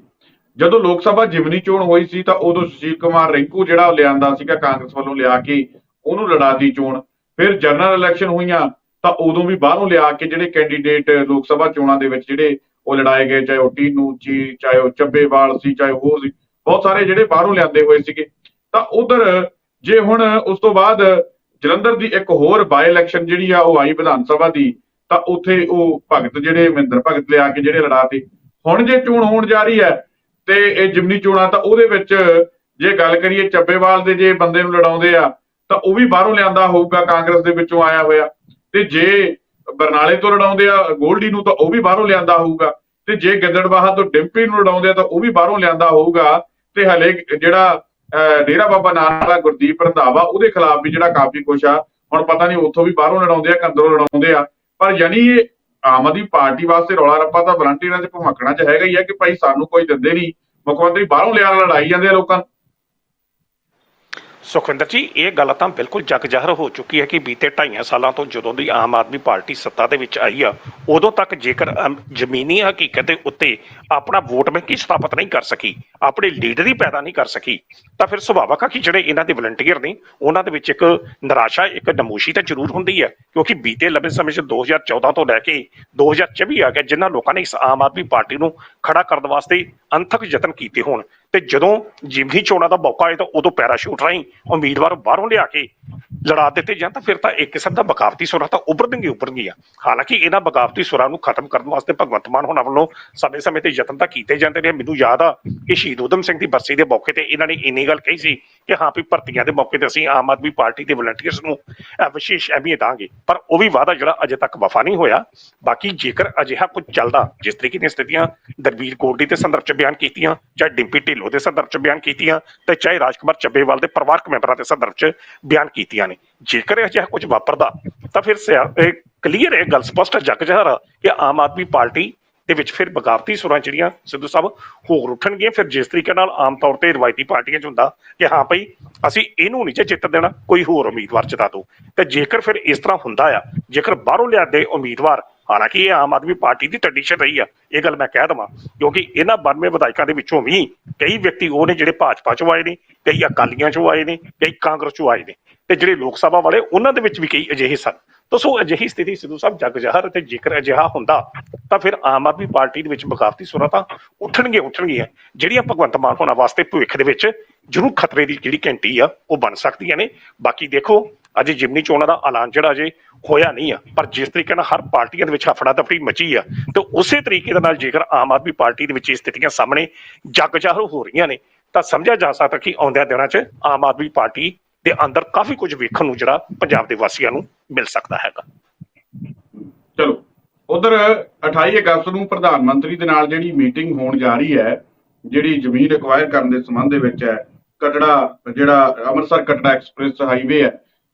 ਜਦੋਂ ਲੋਕ ਸਭਾ ਜਿਮਨੀ ਚੋਣ ਹੋਈ ਸੀ ਤਾਂ ਉਦੋਂ ਸੁਸ਼ੀਲ ਕੁਮਾਰ ਰਿੰਕੂ ਜਿਹੜਾ ਉਹ ਲਿਆਂਦਾ ਸੀਗਾ ਕਾਂਗਰਸ ਵੱਲੋਂ ਲਿਆ ਕੇ, ਉਹਨੂੰ ਲੜਾਦੀ ਚੋਣ। ਫਿਰ ਜਨਰਲ ਇਲੈਕਸ਼ਨ ਹੋਈਆਂ ਤਾਂ ਉਦੋਂ ਵੀ ਬਾਹਰੋਂ ਲਿਆ ਕੇ ਜਿਹੜੇ ਕੈਂਡੀਡੇਟ ਲੋਕ ਸਭਾ ਚੋਣਾਂ ਦੇ ਵਿੱਚ ਜਿਹੜੇ ਉਹ ਲੜਾਏ ਗਏ, ਚਾਹੇ ਉਹ ਟੀਨੂ ਸੀ ਚਾਹੇ ਉਹ ਚੱਬੇਵਾਲ ਸੀ, ਚਾਹੇ ਹੋਰ ਸੀ, ਬਹੁਤ ਸਾਰੇ ਜਿਹੜੇ ਬਾਹਰੋਂ ਲਿਆਂਦੇ ਹੋਏ ਸੀਗੇ। ਤਾਂ ਉਧਰ ਜੇ ਹੁਣ ਉਸ ਤੋਂ ਬਾਅਦ ਜਲੰਧਰ ਦੀ ਇੱਕ ਹੋਰ ਬਾਈ ਇਲੈਕਸ਼ਨ ਜਿਹੜੀ ਆ ਉਹ ਆਈ ਵਿਧਾਨ ਸਭਾ ਦੀ, ਤਾਂ ਉੱਥੇ ਉਹ ਭਗਤ ਜਿਹੜੇ ਮਹਿੰਦਰ ਭਗਤ ਲਿਆ ਕੇ ਜਿਹੜੇ ਲੜਾਤੇ ਹੁਣ ਜੇ ਚੋਣ ਹੋਣ ਜਾ ਰਹੀ ਹੈ ਤੇ ਇਹ ਜਿਮਨੀ ਚੋਣਾਂ ਤਾਂ ਉਹਦੇ ਵਿੱਚ ਜੇ ਗੱਲ ਕਰੀਏ ਚੱਬੇਵਾਲ ਦੇ ਜੇ ਬੰਦੇ ਨੂੰ ਲੜਾਉਂਦੇ ਆ ਤਾਂ ਉਹ ਵੀ ਬਾਹਰੋਂ ਲਿਆਂਦਾ ਹੋਊਗਾ ਕਾਂਗਰਸ ਦੇ ਵਿੱਚੋਂ ਆਇਆ ਹੋਇਆ। ਤੇ ਜੇ ਬਰਨਾਲੇ ਤੋਂ ਲੜਾਉਂਦੇ ਆ ਗੋਲਡੀ ਨੂੰ ਤਾਂ ਉਹ ਵੀ ਬਾਹਰੋਂ ਲਿਆਂਦਾ ਹੋਊਗਾ। ਤੇ ਜੇ ਗਿੱਦੜਬਾਹਾ ਤੋਂ ਡਿੰਪੀ ਨੂੰ ਲੜਾਉਂਦੇ ਆ ਤਾਂ ਉਹ ਵੀ ਬਾਹਰੋਂ ਲਿਆਂਦਾ ਹੋਊਗਾ। ਤੇ ਹਲੇ ਜਿਹੜਾ ਅਹ, ਡੇਰਾ ਬਾਬਾ ਨਾਨਕ ਵਾਲਾ ਗੁਰਦੀਪ ਰੰਧਾਵਾ ਉਹਦੇ ਖਿਲਾਫ ਵੀ ਜਿਹੜਾ ਕਾਫੀ ਕੁਛ ਆ। ਹੁਣ ਪਤਾ ਨਹੀਂ ਉੱਥੋਂ ਵੀ ਬਾਹਰੋਂ ਲੜਾਉਂਦੇ ਆ ਕੰਦਰੋਂ ਲੜਾਉਂਦੇ ਆ। ਪਰ ਯਾਨੀ ਇਹ ਆਮ ਆਦਮੀ ਪਾਰਟੀ ਵਾਸਤੇ ਰੌਲਾ ਰੱਪਾ ਤਾਂ ਵਲੰਟੀਅਰਾਂ ਦੇ ਭਮਕਣਾ ਚ ਹੈਗਾ ਹੀ ਹੈ ਕਿ ਭਾਈ ਸਾਨੂੰ ਕੋਈ ਦਿੰਦੇ ਨਹੀਂ। ਮੁੱਖ ਮੰਤਰੀ ਬਾਹਰੋਂ ਲਿਆ ਲੜਾਈ ਜਾਂਦੇ ਆ ਲੋਕਾਂ ਸੁਖਵਿੰਦਰ ਜੀ ਇਹ ਗੱਲ ਤਾਂ ਬਿਲਕੁਲ ਜਗ ਜ਼ਾਹਰ ਹੋ ਚੁੱਕੀ ਹੈ ਕਿ ਬੀਤੇ 2.5 ਸਾਲਾਂ ਤੋਂ ਜਦੋਂ ਦੀ ਆਮ ਆਦਮੀ ਪਾਰਟੀ ਸੱਤਾ ਦੇ ਵਿੱਚ ਆਈ ਆ ਉਦੋਂ ਤੱਕ ਜੇਕਰ ਅਮ, ਜ਼ਮੀਨੀ ਹਕੀਕਤ ਦੇ ਉੱਤੇ ਆਪਣਾ ਵੋਟ ਬੈਂਕ ਹੀ ਸਥਾਪਿਤ ਨਹੀਂ ਕਰ ਸਕੀ ਆਪਣੇ ਲੀਡਰ ਹੀ ਪੈਦਾ ਨਹੀਂ ਕਰ ਸਕੀ ਤਾਂ ਫਿਰ ਸੁਭਾਵਕ ਆ ਕਿ ਜਿਹੜੇ ਇਹਨਾਂ ਦੇ ਵਲੰਟੀਅਰ ਨੇ ਉਹਨਾਂ ਦੇ ਵਿੱਚ ਇੱਕ ਨਿਰਾਸ਼ਾ ਇੱਕ ਨਮੋਸ਼ੀ ਤਾਂ ਜ਼ਰੂਰ ਹੁੰਦੀ ਹੈ ਕਿਉਂਕਿ ਬੀਤੇ ਲੰਬੇ ਸਮੇਂ 'ਚ 2014 ਤੋਂ ਲੈ ਕੇ 2024 ਆ ਗਿਆ ਜਿਨ੍ਹਾਂ ਲੋਕਾਂ ਨੇ ਇਸ ਆਮ ਆਦਮੀ ਪਾਰਟੀ ਨੂੰ ਖੜਾ ਕਰਨ ਵਾਸਤੇ ਅੰਥਕ ਯਤਨ ਕੀਤੇ ਹੋਣ ਤੇ ਜਦੋਂ ਜਿਮਨੀ ਚੋਣਾਂ ਦਾ ਮੌਕਾ ਆਏ ਤਾਂ ਉਦੋਂ ਪੈਰਾਸ਼ੂਟ ਰਾਹੀਂ ਉਮੀਦਵਾਰ ਬਾਹਰੋਂ ਲਿਆ ਕੇ ਲੜਾ ਦਿੱਤੇ ਜਾਂ ਤਾਂ ਫਿਰ ਤਾਂ ਇੱਕ ਕਿਸਮ ਦਾ ਬਗਾਵਤੀ ਸੁਰਾਂ ਤਾਂ ਉੱਭਰਨਗੇ ਉੱਭਰਨਗੀਆਂ। ਹਾਲਾਂਕਿ ਇਹਨਾਂ ਬਗਾਵਤੀ ਸੁਰਾਂ ਨੂੰ ਖਤਮ ਕਰਨ ਵਾਸਤੇ ਭਗਵੰਤ ਮਾਨ ਹੋਣਾ ਵੱਲੋਂ ਸਮੇਂ-ਸਮੇਂ ਤੇ ਯਤਨ ਤਾਂ ਕੀਤੇ ਜਾਂਦੇ ਨੇ। ਮੈਨੂੰ ਯਾਦ ਆ ਕਿ ਸ਼ਹੀਦ ਊਧਮ ਸਿੰਘ ਦੀ ਬਰਸੀ ਦੇ ਮੌਕੇ ਤੇ ਇਹਨਾਂ ਨੇ ਇੰਨੀ ਗੱਲ ਕਹੀ ਸੀ ਕਿ ਹਾਂ ਵੀ ਭਰਤੀਆਂ ਦੇ ਮੌਕੇ ਤੇ ਅਸੀਂ ਆਮ ਆਦਮੀ ਪਾਰਟੀ ਦੇ ਵਲੰਟੀਅਰਸ ਨੂੰ ਅਹ, ਵਿਸ਼ੇਸ਼ ਅਹਿਮੀਅਤ ਦਾਂਗੇ ਪਰ ਉਹ ਵੀ ਵਾਅਦਾ ਜਿਹੜਾ ਅਜੇ ਤੱਕ ਵਫਾ ਨਹੀਂ ਹੋਇਆ। ਬਾਕੀ ਜੇਕਰ ਅਜਿਹਾ ਕੁਝ ਚੱਲਦਾ ਜਿਸ ਤਰੀਕੇ ਦੀਆਂ ਸਥਿਤੀਆਂ ਦਰਬੀਰ ਕੋਟਲੀ ਦੇ ਸੰਦਰਭ ਚ ਬਿਆਨ ਕੀਤੀਆਂ ਜਾਂ ਡਿੰਪੀ ਢਿੱਲੋਂ ਦੇ ਸੰਦਰਭ ਚ ਬਿਆਨ ਕੀਤੀਆਂ ਤੇ ਚਾਹੇ ਰਾਜਕੁਮਾਰ ਚੱਬੇਵਾਲ ਦੇ ਪਰਿਵਾਰਕ ਮੈਂਬਰਾਂ ਦੇ ਸੰਦਰਭ ਚ ਬਿਆਨ ਕੀਤੀਆਂ ਨੇ। ਜੇਕਰ ਅਜਿਹਾ ਕੁਝ ਵਾਪਰਦਾ, ਤਾਂ ਫਿਰ ਕਲੀਅਰ ਹੈ ਗੱਲ ਸਪਸ਼ਟ ਹੈ ਜਹਰ ਕਿ ਆਮ ਆਦਮੀ ਪਾਰਟੀ ਦੇ ਵਿੱਚ ਫਿਰ ਬਗਾਵਤੀ ਸੁਰਾਂ ਜਿਹੜੀਆਂ ਸਿੱਧੂ ਸਾਹਿਬ ਹੋਰ ਉੱਠਣਗੀਆਂ, ਫਿਰ ਜਿਸ ਤਰੀਕੇ ਨਾਲ ਆਮ ਤੌਰ ਤੇ ਰਵਾਇਤੀ ਪਾਰਟੀਆਂ 'ਚ ਹੁੰਦਾ ਕਿ ਹਾਂ ਭਈ ਅਸੀਂ ਇਹਨੂੰ ਨਹੀਂ ਜੇ ਜਿੱਤ ਦੇਣਾ, ਕੋਈ ਹੋਰ ਉਮੀਦਵਾਰ ਜਿਤਾ ਦਿਓ ਤੇ ਜੇਕਰ ਫਿਰ ਇਸ ਤਰ੍ਹਾਂ ਹੁੰਦਾ ਆ, ਜੇਕਰ ਬਾਹਰੋਂ ਲਿਆਦੇ ਉਮੀਦਵਾਰ ਹਾਲਾਂਕਿ ਇਹ ਆਮ ਆਦਮੀ ਪਾਰਟੀ ਦੀ ਟ੍ਰੈਡੀਸ਼ਨ ਰਹੀ ਆ, ਇਹ ਗੱਲ ਮੈਂ ਕਹਿ ਦਵਾਂ, ਕਿਉਂਕਿ ਇਹਨਾਂ 92 ਵਿਧਾਇਕਾਂ ਦੇ ਵਿੱਚੋਂ ਵੀ ਕਈ ਵਿਅਕਤੀ ਉਹ ਨੇ ਜਿਹੜੇ ਭਾਜਪਾ 'ਚੋਂ ਆਏ ਨੇ, ਕਈ ਅਕਾਲੀਆਂ 'ਚੋਂ ਆਏ ਨੇ, ਕਈ ਕਾਂਗਰਸ 'ਚੋਂ ਆਏ ਨੇ ਤੇ ਜਿਹੜੇ ਲੋਕ ਸਭਾ ਵਾਲੇ ਉਹਨਾਂ ਦੇ ਵਿੱਚ ਵੀ ਕਈ ਅਜਿਹੇ ਸਨ। ਤਾਂ ਸੋ ਅਜਿਹੀ ਸਥਿਤੀ ਸਿੱਧੂ ਸਾਹਿਬ ਜਗ ਜਹਰ ਤੇ ਜੇਕਰ ਅਜਿਹਾ ਹੁੰਦਾ, ਤਾਂ ਫਿਰ ਆਮ ਆਦਮੀ ਪਾਰਟੀ ਦੇ ਵਿੱਚ ਬਗਾਵਤੀ ਸੁਰਾਂ ਤਾਂ ਉੱਠਣਗੇ, ਉੱਠਣਗੀਆਂ। ਜਿਹੜੀਆਂ ਭਗਵੰਤ ਮਾਨ ਹੋਣਾ ਵਾਸਤੇ ਭਵਿੱਖ ਦੇ ਵਿੱਚ ਜ਼ਰੂਰ ਖਤਰੇ ਦੀ ਜਿਹੜੀ ਘੰਟੀ ਆ, ਉਹ ਬਣ ਸਕਦੀਆਂ ਨੇ। ਬਾਕੀ ਦੇਖੋ ਅਜੇ ਜਿਮਨੀ ਚੋਣਾਂ ਦਾ ਐਲਾਨ ਜਿਹੜਾ ਅਜੇ ਹੋਇਆ ਨਹੀਂ ਆ। ਪਰ ਜਿਸ ਤਰੀਕੇ ਨਾਲ ਹਰ ਪਾਰਟੀਆਂ ਦੇ ਵਿੱਚ ਹਫੜਾ ਦਫੜੀ ਮਚੀ ਆ ਤੇ ਉਸੇ ਤਰੀਕੇ ਦੇ ਨਾਲ ਜੇਕਰ ਆਮ ਆਦਮੀ ਪਾਰਟੀ ਦੇ ਵਿੱਚ ਇਹ ਸਥਿਤੀਆਂ ਸਾਹਮਣੇ ਜਗ ਹੋ ਰਹੀਆਂ ਨੇ, ਤਾਂ ਸਮਝਿਆ ਜਾ ਸਕਦਾ ਕਿ ਆਉਂਦਿਆਂ ਦਿਨਾਂ 'ਚ ਆਮ ਆਦਮੀ ਪਾਰਟੀ ਦੇ ਅੰਦਰ ਕਾਫੀ ਕੁਝ ਵੇਖਣ ਨੂੰ ਜਿਹੜਾ ਪੰਜਾਬ ਦੇ ਵਾਸੀਆਂ ਨੂੰ ਮਿਲ ਸਕਦਾ ਹੈਗਾ। ਚਲੋ, ਉਧਰ 28 ਅਗਸਤ ਨੂੰ ਪ੍ਰਧਾਨ ਮੰਤਰੀ ਦੇ ਨਾਲ ਜਿਹੜੀ ਮੀਟਿੰਗ ਹੋਣ ਜਾ ਰਹੀ ਹੈ, ਜਿਹੜੀ ਜ਼ਮੀਨ ਐਕਵਾਇਰ ਕਰਨ ਦੇ ਸੰਬੰਧ ਦੇ ਵਿੱਚ ਹੈ, ਕਟੜਾ ਜਿਹੜਾ ਅੰਮ੍ਰਿਤਸਰ ਕਟੜਾ ਐਕਸਪ੍ਰੈਸ ਹਾਈਵੇ ਹੈ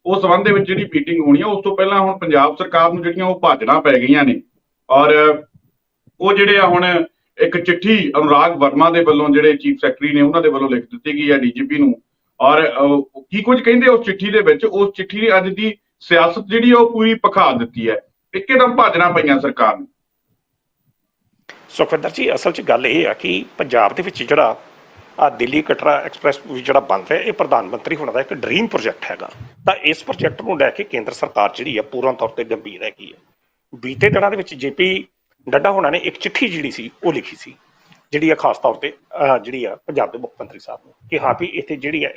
ਉਸ ਸੰਬੰਧ ਦੇ ਵਿੱਚ ਜਿਹੜੀ ਮੀਟਿੰਗ ਹੋਣੀ ਹੈ ਉਸ ਤੋਂ ਪਹਿਲਾਂ ਹੁਣ ਪੰਜਾਬ ਸਰਕਾਰ ਨੂੰ ਜਿਹੜੀਆਂ ਉਹ ਭਾਜਣਾ ਪੈ ਗਈਆਂ ਨੇ। ਔਰ ਉਹ ਜਿਹੜੇ ਆ ਹੁਣ ਇੱਕ ਚਿੱਠੀ ਅਨੁਰਾਗ ਵਰਮਾ ਦੇ ਵੱਲੋਂ ਜਿਹੜੇ ਚੀਫ ਸੈਕਟਰੀ ਨੇ, ਉਹਨਾਂ ਦੇ ਵੱਲੋਂ ਲਿਖ ਦਿੱਤੀ ਗਈ ਹੈ ਡੀਜੀਪੀ ਨੂੰ। ਔਰ ਕੀ ਕੁਝ ਕਹਿੰਦੇ ਉਸ ਚਿੱਠੀ ਦੇ ਵਿੱਚ? ਉਸ ਚਿੱਠੀ ਨੇ ਅੱਜ ਦੀ ਸਿਆਸਤ ਜਿਹੜੀ ਆ, ਉਹ ਪੂਰੀ ਪਖਾ ਦਿੱਤੀ ਹੈ। ਇੱਕਦਮ ਭਾਜਣਾ ਪਈਆਂ ਸਰਕਾਰ ਨੂੰ। ਸੁਖਵਿੰਦਰ ਜੀ, ਅਸਲ 'ਚ ਗੱਲ ਇਹ ਆ ਕਿ ਪੰਜਾਬ ਦੇ ਵਿੱਚ ਜਿਹੜਾ ਆ ਦਿੱਲੀ ਕਟਰਾ ਐਕਸਪ੍ਰੈਸ ਵੀ ਜਿਹੜਾ ਬਣ ਰਿਹਾ ਇਹ ਪ੍ਰਧਾਨ ਮੰਤਰੀ ਹੋਣਾ ਦਾ ਇੱਕ ਡ੍ਰੀਮ ਪ੍ਰੋਜੈਕਟ ਹੈਗਾ। ਤਾਂ ਇਸ ਪ੍ਰੋਜੈਕਟ ਨੂੰ ਲੈ ਕੇ ਕੇਂਦਰ ਸਰਕਾਰ ਜਿਹੜੀ ਆ ਪੂਰਨ ਤੌਰ ਤੇ ਗੰਭੀਰ ਹੈਗੀ ਹੈ। ਬੀਤੇ ਦਿਨਾਂ ਦੇ ਵਿੱਚ ਜੇਪੀ ਨੱਡਾ ਹੋਣਾ ਨੇ ਇੱਕ ਚਿੱਠੀ ਜਿਹੜੀ ਸੀ, ਉਹ ਲਿਖੀ ਸੀ, ਜਿਹੜੀ ਆ ਖਾਸ ਤੌਰ ਤੇ ਜਿਹੜੀ ਆ ਪੰਜਾਬ ਦੇ ਮੁੱਖ ਮੰਤਰੀ ਸਾਹਿਬ ਨੂੰ, ਕਿ ਹਾਂ ਵੀ ਇੱਥੇ ਜਿਹੜੀ ਹੈ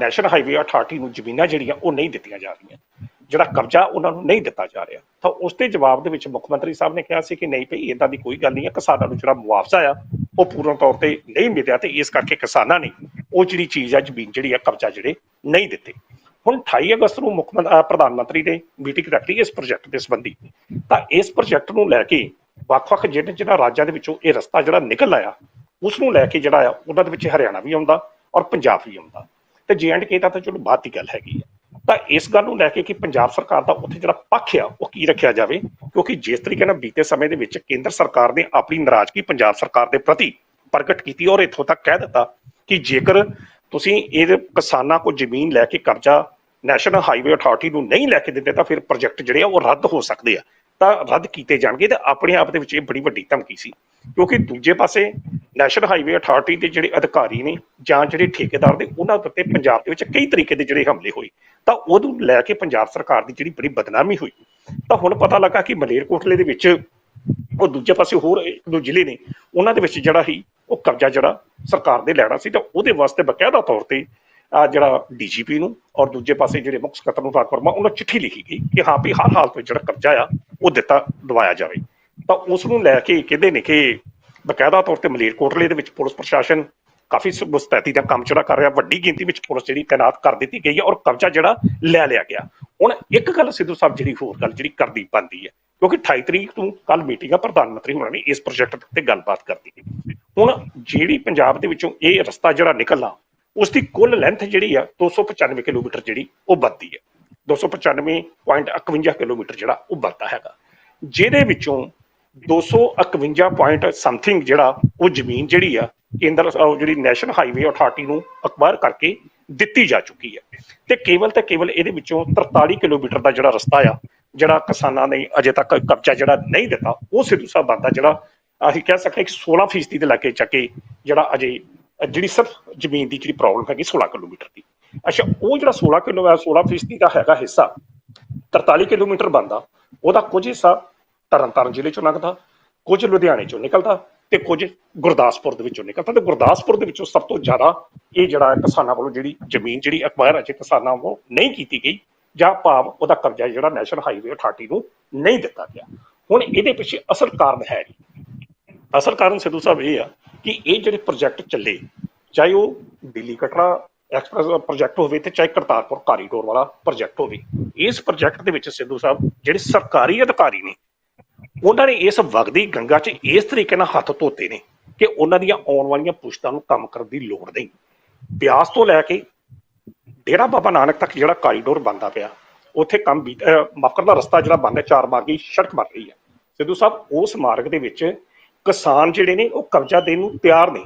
ਨੈਸ਼ਨਲ ਹਾਈਵੇ ਅਥਾਰਟੀ ਨੂੰ ਜ਼ਮੀਨਾਂ ਜਿਹੜੀਆਂ, ਉਹ ਨਹੀਂ ਦਿੱਤੀਆਂ ਜਾ ਰਹੀਆਂ। ਜਿਹੜਾ ਕਬਜ਼ਾ ਉਹਨਾਂ ਨੂੰ ਨਹੀਂ ਦਿੱਤਾ ਜਾ ਰਿਹਾ। ਤਾਂ ਉਸ ਦੇ ਜਵਾਬ ਦੇ ਵਿੱਚ ਮੁੱਖ ਮੰਤਰੀ ਸਾਹਿਬ ਨੇ ਕਿਹਾ ਸੀ ਕਿ ਨਹੀਂ ਭਈ ਇਦਾਂ ਦੀ ਕੋਈ ਗੱਲ ਨਹੀਂ ਹੈ, ਕਿਸਾਨਾਂ ਨੂੰ ਜਿਹੜਾ ਮੁਆਵਜ਼ਾ ਆ ਉਹ ਪੂਰਨ ਤੌਰ ਤੇ ਨਹੀਂ ਮਿਲਿਆ ਤੇ ਇਸ ਕਰਕੇ ਕਿਸਾਨਾਂ ਨੇ ਉਹ ਜਿਹੜੀ ਚੀਜ਼ ਆ, ਜ਼ਮੀਨ ਜਿਹੜੀ ਆ, ਕਬਜ਼ਾ ਜਿਹੜੇ ਨਹੀਂ ਦਿੱਤੇ। ਹੁਣ 28 ਅਗਸਤ ਨੂੰ ਮੁੱਖ ਪ੍ਰਧਾਨ ਮੰਤਰੀ ਨੇ ਮੀਟਿੰਗ ਰੱਖੀ ਇਸ ਪ੍ਰੋਜੈਕਟ ਦੇ ਸੰਬੰਧੀ। ਤਾਂ ਇਸ ਪ੍ਰੋਜੈਕਟ ਨੂੰ ਲੈ ਕੇ ਵੱਖ-ਵੱਖ ਜਿਹੜੇ ਜਿਹੜਾ ਰਾਜਾਂ ਦੇ ਵਿੱਚੋਂ ਇਹ ਰਸਤਾ ਜਿਹੜਾ ਨਿਕਲ ਆਇਆ, ਉਸ ਨੂੰ ਲੈ ਕੇ ਜਿਹੜਾ ਆ, ਉਹਨਾਂ ਦੇ ਵਿੱਚ ਹਰਿਆਣਾ ਵੀ ਆਉਂਦਾ ਔਰ ਪੰਜਾਬ ਵੀ ਆਉਂਦਾ। ਤੇ ਜੇ ਦਾ ਤਾਂ ਚਲੋ ਬਾਅਦ ਦੀ ਗੱਲ ਹੈਗੀ ਹੈ ਤਾਂ ਇਸ ਗੱਲ ਨੂੰ ਲੈ ਕੇ ਕਿ ਪੰਜਾਬ ਸਰਕਾਰ ਦਾ ਉੱਥੇ ਜਿਹੜਾ ਪੱਖ ਆ, ਉਹ ਕੀ ਰੱਖਿਆ ਜਾਵੇ? ਕਿਉਂਕਿ ਜਿਸ ਤਰੀਕੇ ਨਾਲ ਬੀਤੇ ਸਮੇਂ ਦੇ ਵਿੱਚ ਕੇਂਦਰ ਸਰਕਾਰ ਨੇ ਆਪਣੀ ਨਾਰਾਜ਼ਗੀ ਪੰਜਾਬ ਸਰਕਾਰ ਦੇ ਪ੍ਰਤੀ ਪ੍ਰਗਟ ਕੀਤੀ ਔਰ ਇੱਥੋਂ ਤੱਕ ਕਹਿ ਦਿੱਤਾ ਕਿ ਜੇਕਰ ਤੁਸੀਂ ਇਹ ਕਿਸਾਨਾਂ ਕੋਲ ਜ਼ਮੀਨ ਲੈ ਕੇ ਕਰਜ਼ਾ ਨੈਸ਼ਨਲ ਹਾਈਵੇ ਅਥਾਰਟੀ ਨੂੰ ਨਹੀਂ ਲੈ ਕੇ ਦਿੰਦੇ ਤਾਂ ਫਿਰ ਪ੍ਰੋਜੈਕਟ ਜਿਹੜੇ ਆ ਉਹ ਰੱਦ ਹੋ ਸਕਦੇ ਆ। ਤਾਂ ਰੱਦ ਕੀਤੇ ਜਾਣਗੇ ਤੇ ਆਪਣੇ ਆਪ ਦੇ ਵਿੱਚ ਇਹ ਬੜੀ ਵੱਡੀ ਧਮਕੀ ਸੀ। ਕਿਉਂਕਿ ਦੂਜੇ ਪਾਸੇ ਨੈਸ਼ਨਲ ਹਾਈਵੇ ਅਥਾਰਟੀ ਦੇ ਜਿਹੜੇ ਅਧਿਕਾਰੀ ਨੇ ਜਾਂ ਜਿਹੜੇ ਠੇਕੇਦਾਰ ਨੇ, ਉਹਨਾਂ ਉੱਤੇ ਪੰਜਾਬ ਦੇ ਵਿੱਚ ਕਈ ਤਰੀਕੇ ਦੇ ਜਿਹੜੇ ਹਮਲੇ ਹੋਏ। ਤਾਂ ਉਹਨੂੰ ਲੈ ਕੇ ਪੰਜਾਬ ਸਰਕਾਰ ਦੀ ਜਿਹੜੀ ਬੜੀ ਬਦਨਾਮੀ ਹੋਈ। ਤਾਂ ਹੁਣ ਪਤਾ ਲੱਗਾ ਕਿ ਮਲੇਰਕੋਟਲੇ ਦੇ ਵਿੱਚ ਉਹ ਦੂਜੇ ਪਾਸੇ ਹੋਰ ਇੱਕ ਦੋ ਜ਼ਿਲ੍ਹੇ ਨੇ, ਉਹਨਾਂ ਦੇ ਵਿੱਚ ਜਿਹੜਾ ਹੀ ਉਹ ਕਬਜ਼ਾ ਜਿਹੜਾ ਸਰਕਾਰ ਦੇ ਲੈਣਾ ਸੀ ਤਾਂ ਉਹਦੇ ਵਾਸਤੇ ਬਕਾਇਦਾ ਤੌਰ ਤੇ ਆ ਜਿਹੜਾ ਡੀਜੀਪੀ ਨੂੰ ਔਰ ਦੂਜੇ ਪਾਸੇ ਜਿਹੜੇ ਮੁੱਖ ਸਕੱਤਰ ਨੂੰ ਰਾਜ ਵਰਮਾ ਉਹਨਾਂ ਚਿੱਠੀ ਲਿਖੀ ਗਈ ਕਿ ਹਾਂ ਵੀ ਹਰ ਹਾਲਤ ਵਿੱਚ ਜਿਹੜਾ ਕਬਜ਼ਾ ਆ, ਉਹ ਦਿੱਤਾ, ਦਵਾਇਆ ਜਾਵੇ। ਤਾਂ ਉਸ ਨੂੰ ਲੈ ਕੇ ਕਹਿੰਦੇ ਨੇ ਕਿ ਬਕਾਇਦਾ ਤੌਰ ਤੇ ਮਲੇਰਕੋਟਲੇ ਦੇ ਵਿੱਚ ਪੁਲਿਸ ਪ੍ਰਸ਼ਾਸਨ ਕਾਫੀ ਸ- ਦਾ ਕੰਮ ਜਿਹੜਾ ਕਰ ਰਿਹਾ, ਵੱਡੀ ਗਿਣਤੀ ਵਿੱਚ ਪੁਲਿਸ ਜਿਹੜੀ ਤਾਇਨਾਤ ਕਰ ਦਿੱਤੀ ਗਈ ਹੈ ਔਰ ਕਬਜ਼ਾ ਜਿਹੜਾ ਲੈ ਲਿਆ ਗਿਆ। ਹੁਣ ਇੱਕ ਗੱਲ ਸਿੱਧੂ ਸਾਹਿਬ ਜਿਹੜੀ ਹੋਰ ਗੱਲ ਜਿਹੜੀ ਕਰਦੀ ਬੰਦੀ ਹੈ, ਕਿਉਂਕਿ 28 ਤਰੀਕ ਨੂੰ ਕੱਲ ਮੀਟਿੰਗ ਆ, ਪ੍ਰਧਾਨ ਮੰਤਰੀ ਹੋਣਾ ਨੇ ਇਸ ਪ੍ਰੋਜੈਕਟ ਤੇ ਗੱਲਬਾਤ ਕਰਦੀ ਹੈ ਹੁਣ ਜਿਹੜੀ ਪੰਜਾਬ ਦੇ ਵਿੱਚੋਂ ਇਹ ਰਸਤਾ ਜਿਹੜਾ ਨਿਕਲਣਾ ਉਸ ਦੀ ਕੁੱਲ ਲੈਂਥ ਜਿਹੜੀ ਆ 295 ਕਿਲੋਮੀਟਰ ਜਿਹੜੀ, ਉਹ ਵੱਧਦੀ ਹੈ। 295.51 ਕਿਲੋਮੀਟਰ ਜਿਹੜਾ, ਉਹ ਵੱਧਦਾ ਹੈਗਾ। ਜਿਹਦੇ ਵਿੱਚੋਂ 251 ਪੁਆਇੰਟ ਸਮਥਿੰਗ ਜਿਹੜਾ, ਉਹ ਜ਼ਮੀਨ ਜਿਹੜੀ ਆ, ਕੇਂਦਰ ਜਿਹੜੀ ਨੈਸ਼ਨਲ ਹਾਈਵੇ ਅਥਾਰਟੀ ਨੂੰ ਅਕਵਾਇਰ ਕਰਕੇ ਦਿੱਤੀ ਜਾ ਚੁੱਕੀ ਹੈ। ਤੇ ਕੇਵਲ ਤੇ ਕੇਵਲ ਇਹਦੇ ਵਿੱਚੋਂ 43 ਕਿਲੋਮੀਟਰ ਦਾ ਜਿਹੜਾ ਰਸਤਾ ਆ, ਜਿਹੜਾ ਕਿਸਾਨਾਂ ਨੇ ਅਜੇ ਤੱਕ ਕਬਜ਼ਾ ਜਿਹੜਾ ਨਹੀਂ ਦਿੱਤਾ, ਉਹ ਸਿੱਧੂ ਸਾਹਿਬ ਬੰਦਾ ਜਿਹੜਾ, ਅਸੀਂ ਕਹਿ ਸਕਦੇ ਹਾਂ ਕਿ 16 ਫੀਸਦੀ ਦੇ ਲਾਗੇ ਚੱਕੇ ਜਿਹੜਾ ਅਜੇ ਜਿਹੜੀ ਸਿਰਫ ਜ਼ਮੀਨ ਦੀ ਜਿਹੜੀ ਪ੍ਰੋਬਲਮ ਹੈਗੀ 16 ਕਿਲੋਮੀਟਰ ਦੀ। ਅੱਛਾ, ਉਹ ਜਿਹੜਾ 16 ਕਿਲੋ 16 ਫੀਸਦੀ ਦਾ ਹੈਗਾ ਹਿੱਸਾ 43 ਕਿਲੋਮੀਟਰ ਬੰਦਾ ਉਹਦਾ ਕੁਝ ਹਿੱਸਾ ਤਰਨਤਾਰਨ ਜ਼ਿਲ੍ਹੇ ਚੋਂ ਲੰਘਦਾ, ਕੁਝ ਲੁਧਿਆਣੇ ਚੋਂ ਨਿਕਲਦਾ ਤੇ ਕੁਝ ਗੁਰਦਾਸਪੁਰ ਦੇ ਵਿੱਚੋਂ ਨਿਕਲਦਾ। ਤੇ ਗੁਰਦਾਸਪੁਰ ਦੇ ਵਿੱਚੋਂ ਸਭ ਤੋਂ ਜ਼ਿਆਦਾ ਇਹ ਜਿਹੜਾ ਕਿਸਾਨਾਂ ਵੱਲੋਂ ਜਿਹੜੀ ਜ਼ਮੀਨ ਜਿਹੜੀ ਅਕਵਾਇਰ ਅਜੇ ਕਿਸਾਨਾਂ ਵੱਲੋਂ ਨਹੀਂ ਕੀਤੀ ਗਈ ਜਾਂ ਭਾਵ ਉਹਦਾ ਕਬਜ਼ਾ ਜਿਹੜਾ ਨੈਸ਼ਨਲ ਹਾਈਵੇ ਅਥਾਰਟੀ ਨੂੰ ਨਹੀਂ ਦਿੱਤਾ ਗਿਆ। ਹੁਣ ਇਹਦੇ ਪਿੱਛੇ ਅਸਲ ਕਾਰਨ ਹੈ ਜੀ ਅਸਲ ਕਾਰਨ ਸਿੱਧੂ ਸਾਹਿਬ ਇਹ ਆ ਕਿ ਇਹ ਜਿਹੜੇ ਪ੍ਰੋਜੈਕਟ ਚੱਲੇ, ਚਾਹੇ ਉਹ ਦਿੱਲੀ ਕਟਰਾ ਐਕਸਪ੍ਰੈਸ ਪ੍ਰੋਜੈਕਟ ਹੋਵੇ ਤੇ ਚਾਹੇ ਕਰਤਾਰਪੁਰ ਕਾਰੀਡੋਰ ਵਾਲਾ ਪ੍ਰੋਜੈਕਟ ਹੋਵੇ, ਇਸ ਪ੍ਰੋਜੈਕਟ ਦੇ ਵਿੱਚ ਸਿੱਧੂ ਸਾਹਿਬ ਜਿਹੜੇ ਸਰਕਾਰੀ ਅਧਿਕਾਰੀ ਨੇ, ਉਹਨਾਂ ਨੇ ਇਸ ਵਗਦੀ ਗੰਗਾ 'ਚ ਇਸ ਤਰੀਕੇ ਨਾਲ ਹੱਥ ਧੋਤੇ ਨੇ ਕਿ ਉਹਨਾਂ ਦੀਆਂ ਆਉਣ ਵਾਲੀਆਂ ਪੁਸ਼ਤਾਂ ਨੂੰ ਕੰਮ ਕਰਨ ਦੀ ਲੋੜ ਨਹੀਂ। ਬਿਆਸ ਤੋਂ ਲੈ ਕੇ ਡੇਰਾ ਬਾਬਾ ਨਾਨਕ ਤੱਕ ਜਿਹੜਾ ਕਾਰੀਡੋਰ ਬਣਦਾ ਪਿਆ, ਉੱਥੇ ਕੰਮ ਵੀ ਮਫਕਰ ਦਾ ਰਸਤਾ ਜਿਹੜਾ ਬਣਦਾ, ਚਾਰ ਮਾਰਗੀ ਸੜਕ ਬਣ ਰਹੀ ਹੈ। ਸਿੱਧੂ ਸਾਹਿਬ, ਉਸ ਮਾਰਗ ਦੇ ਵਿੱਚ ਕਿਸਾਨ ਜਿਹੜੇ ਨੇ, ਉਹ ਕਬਜ਼ਾ ਦੇਣ ਨੂੰ ਤਿਆਰ ਨੇ।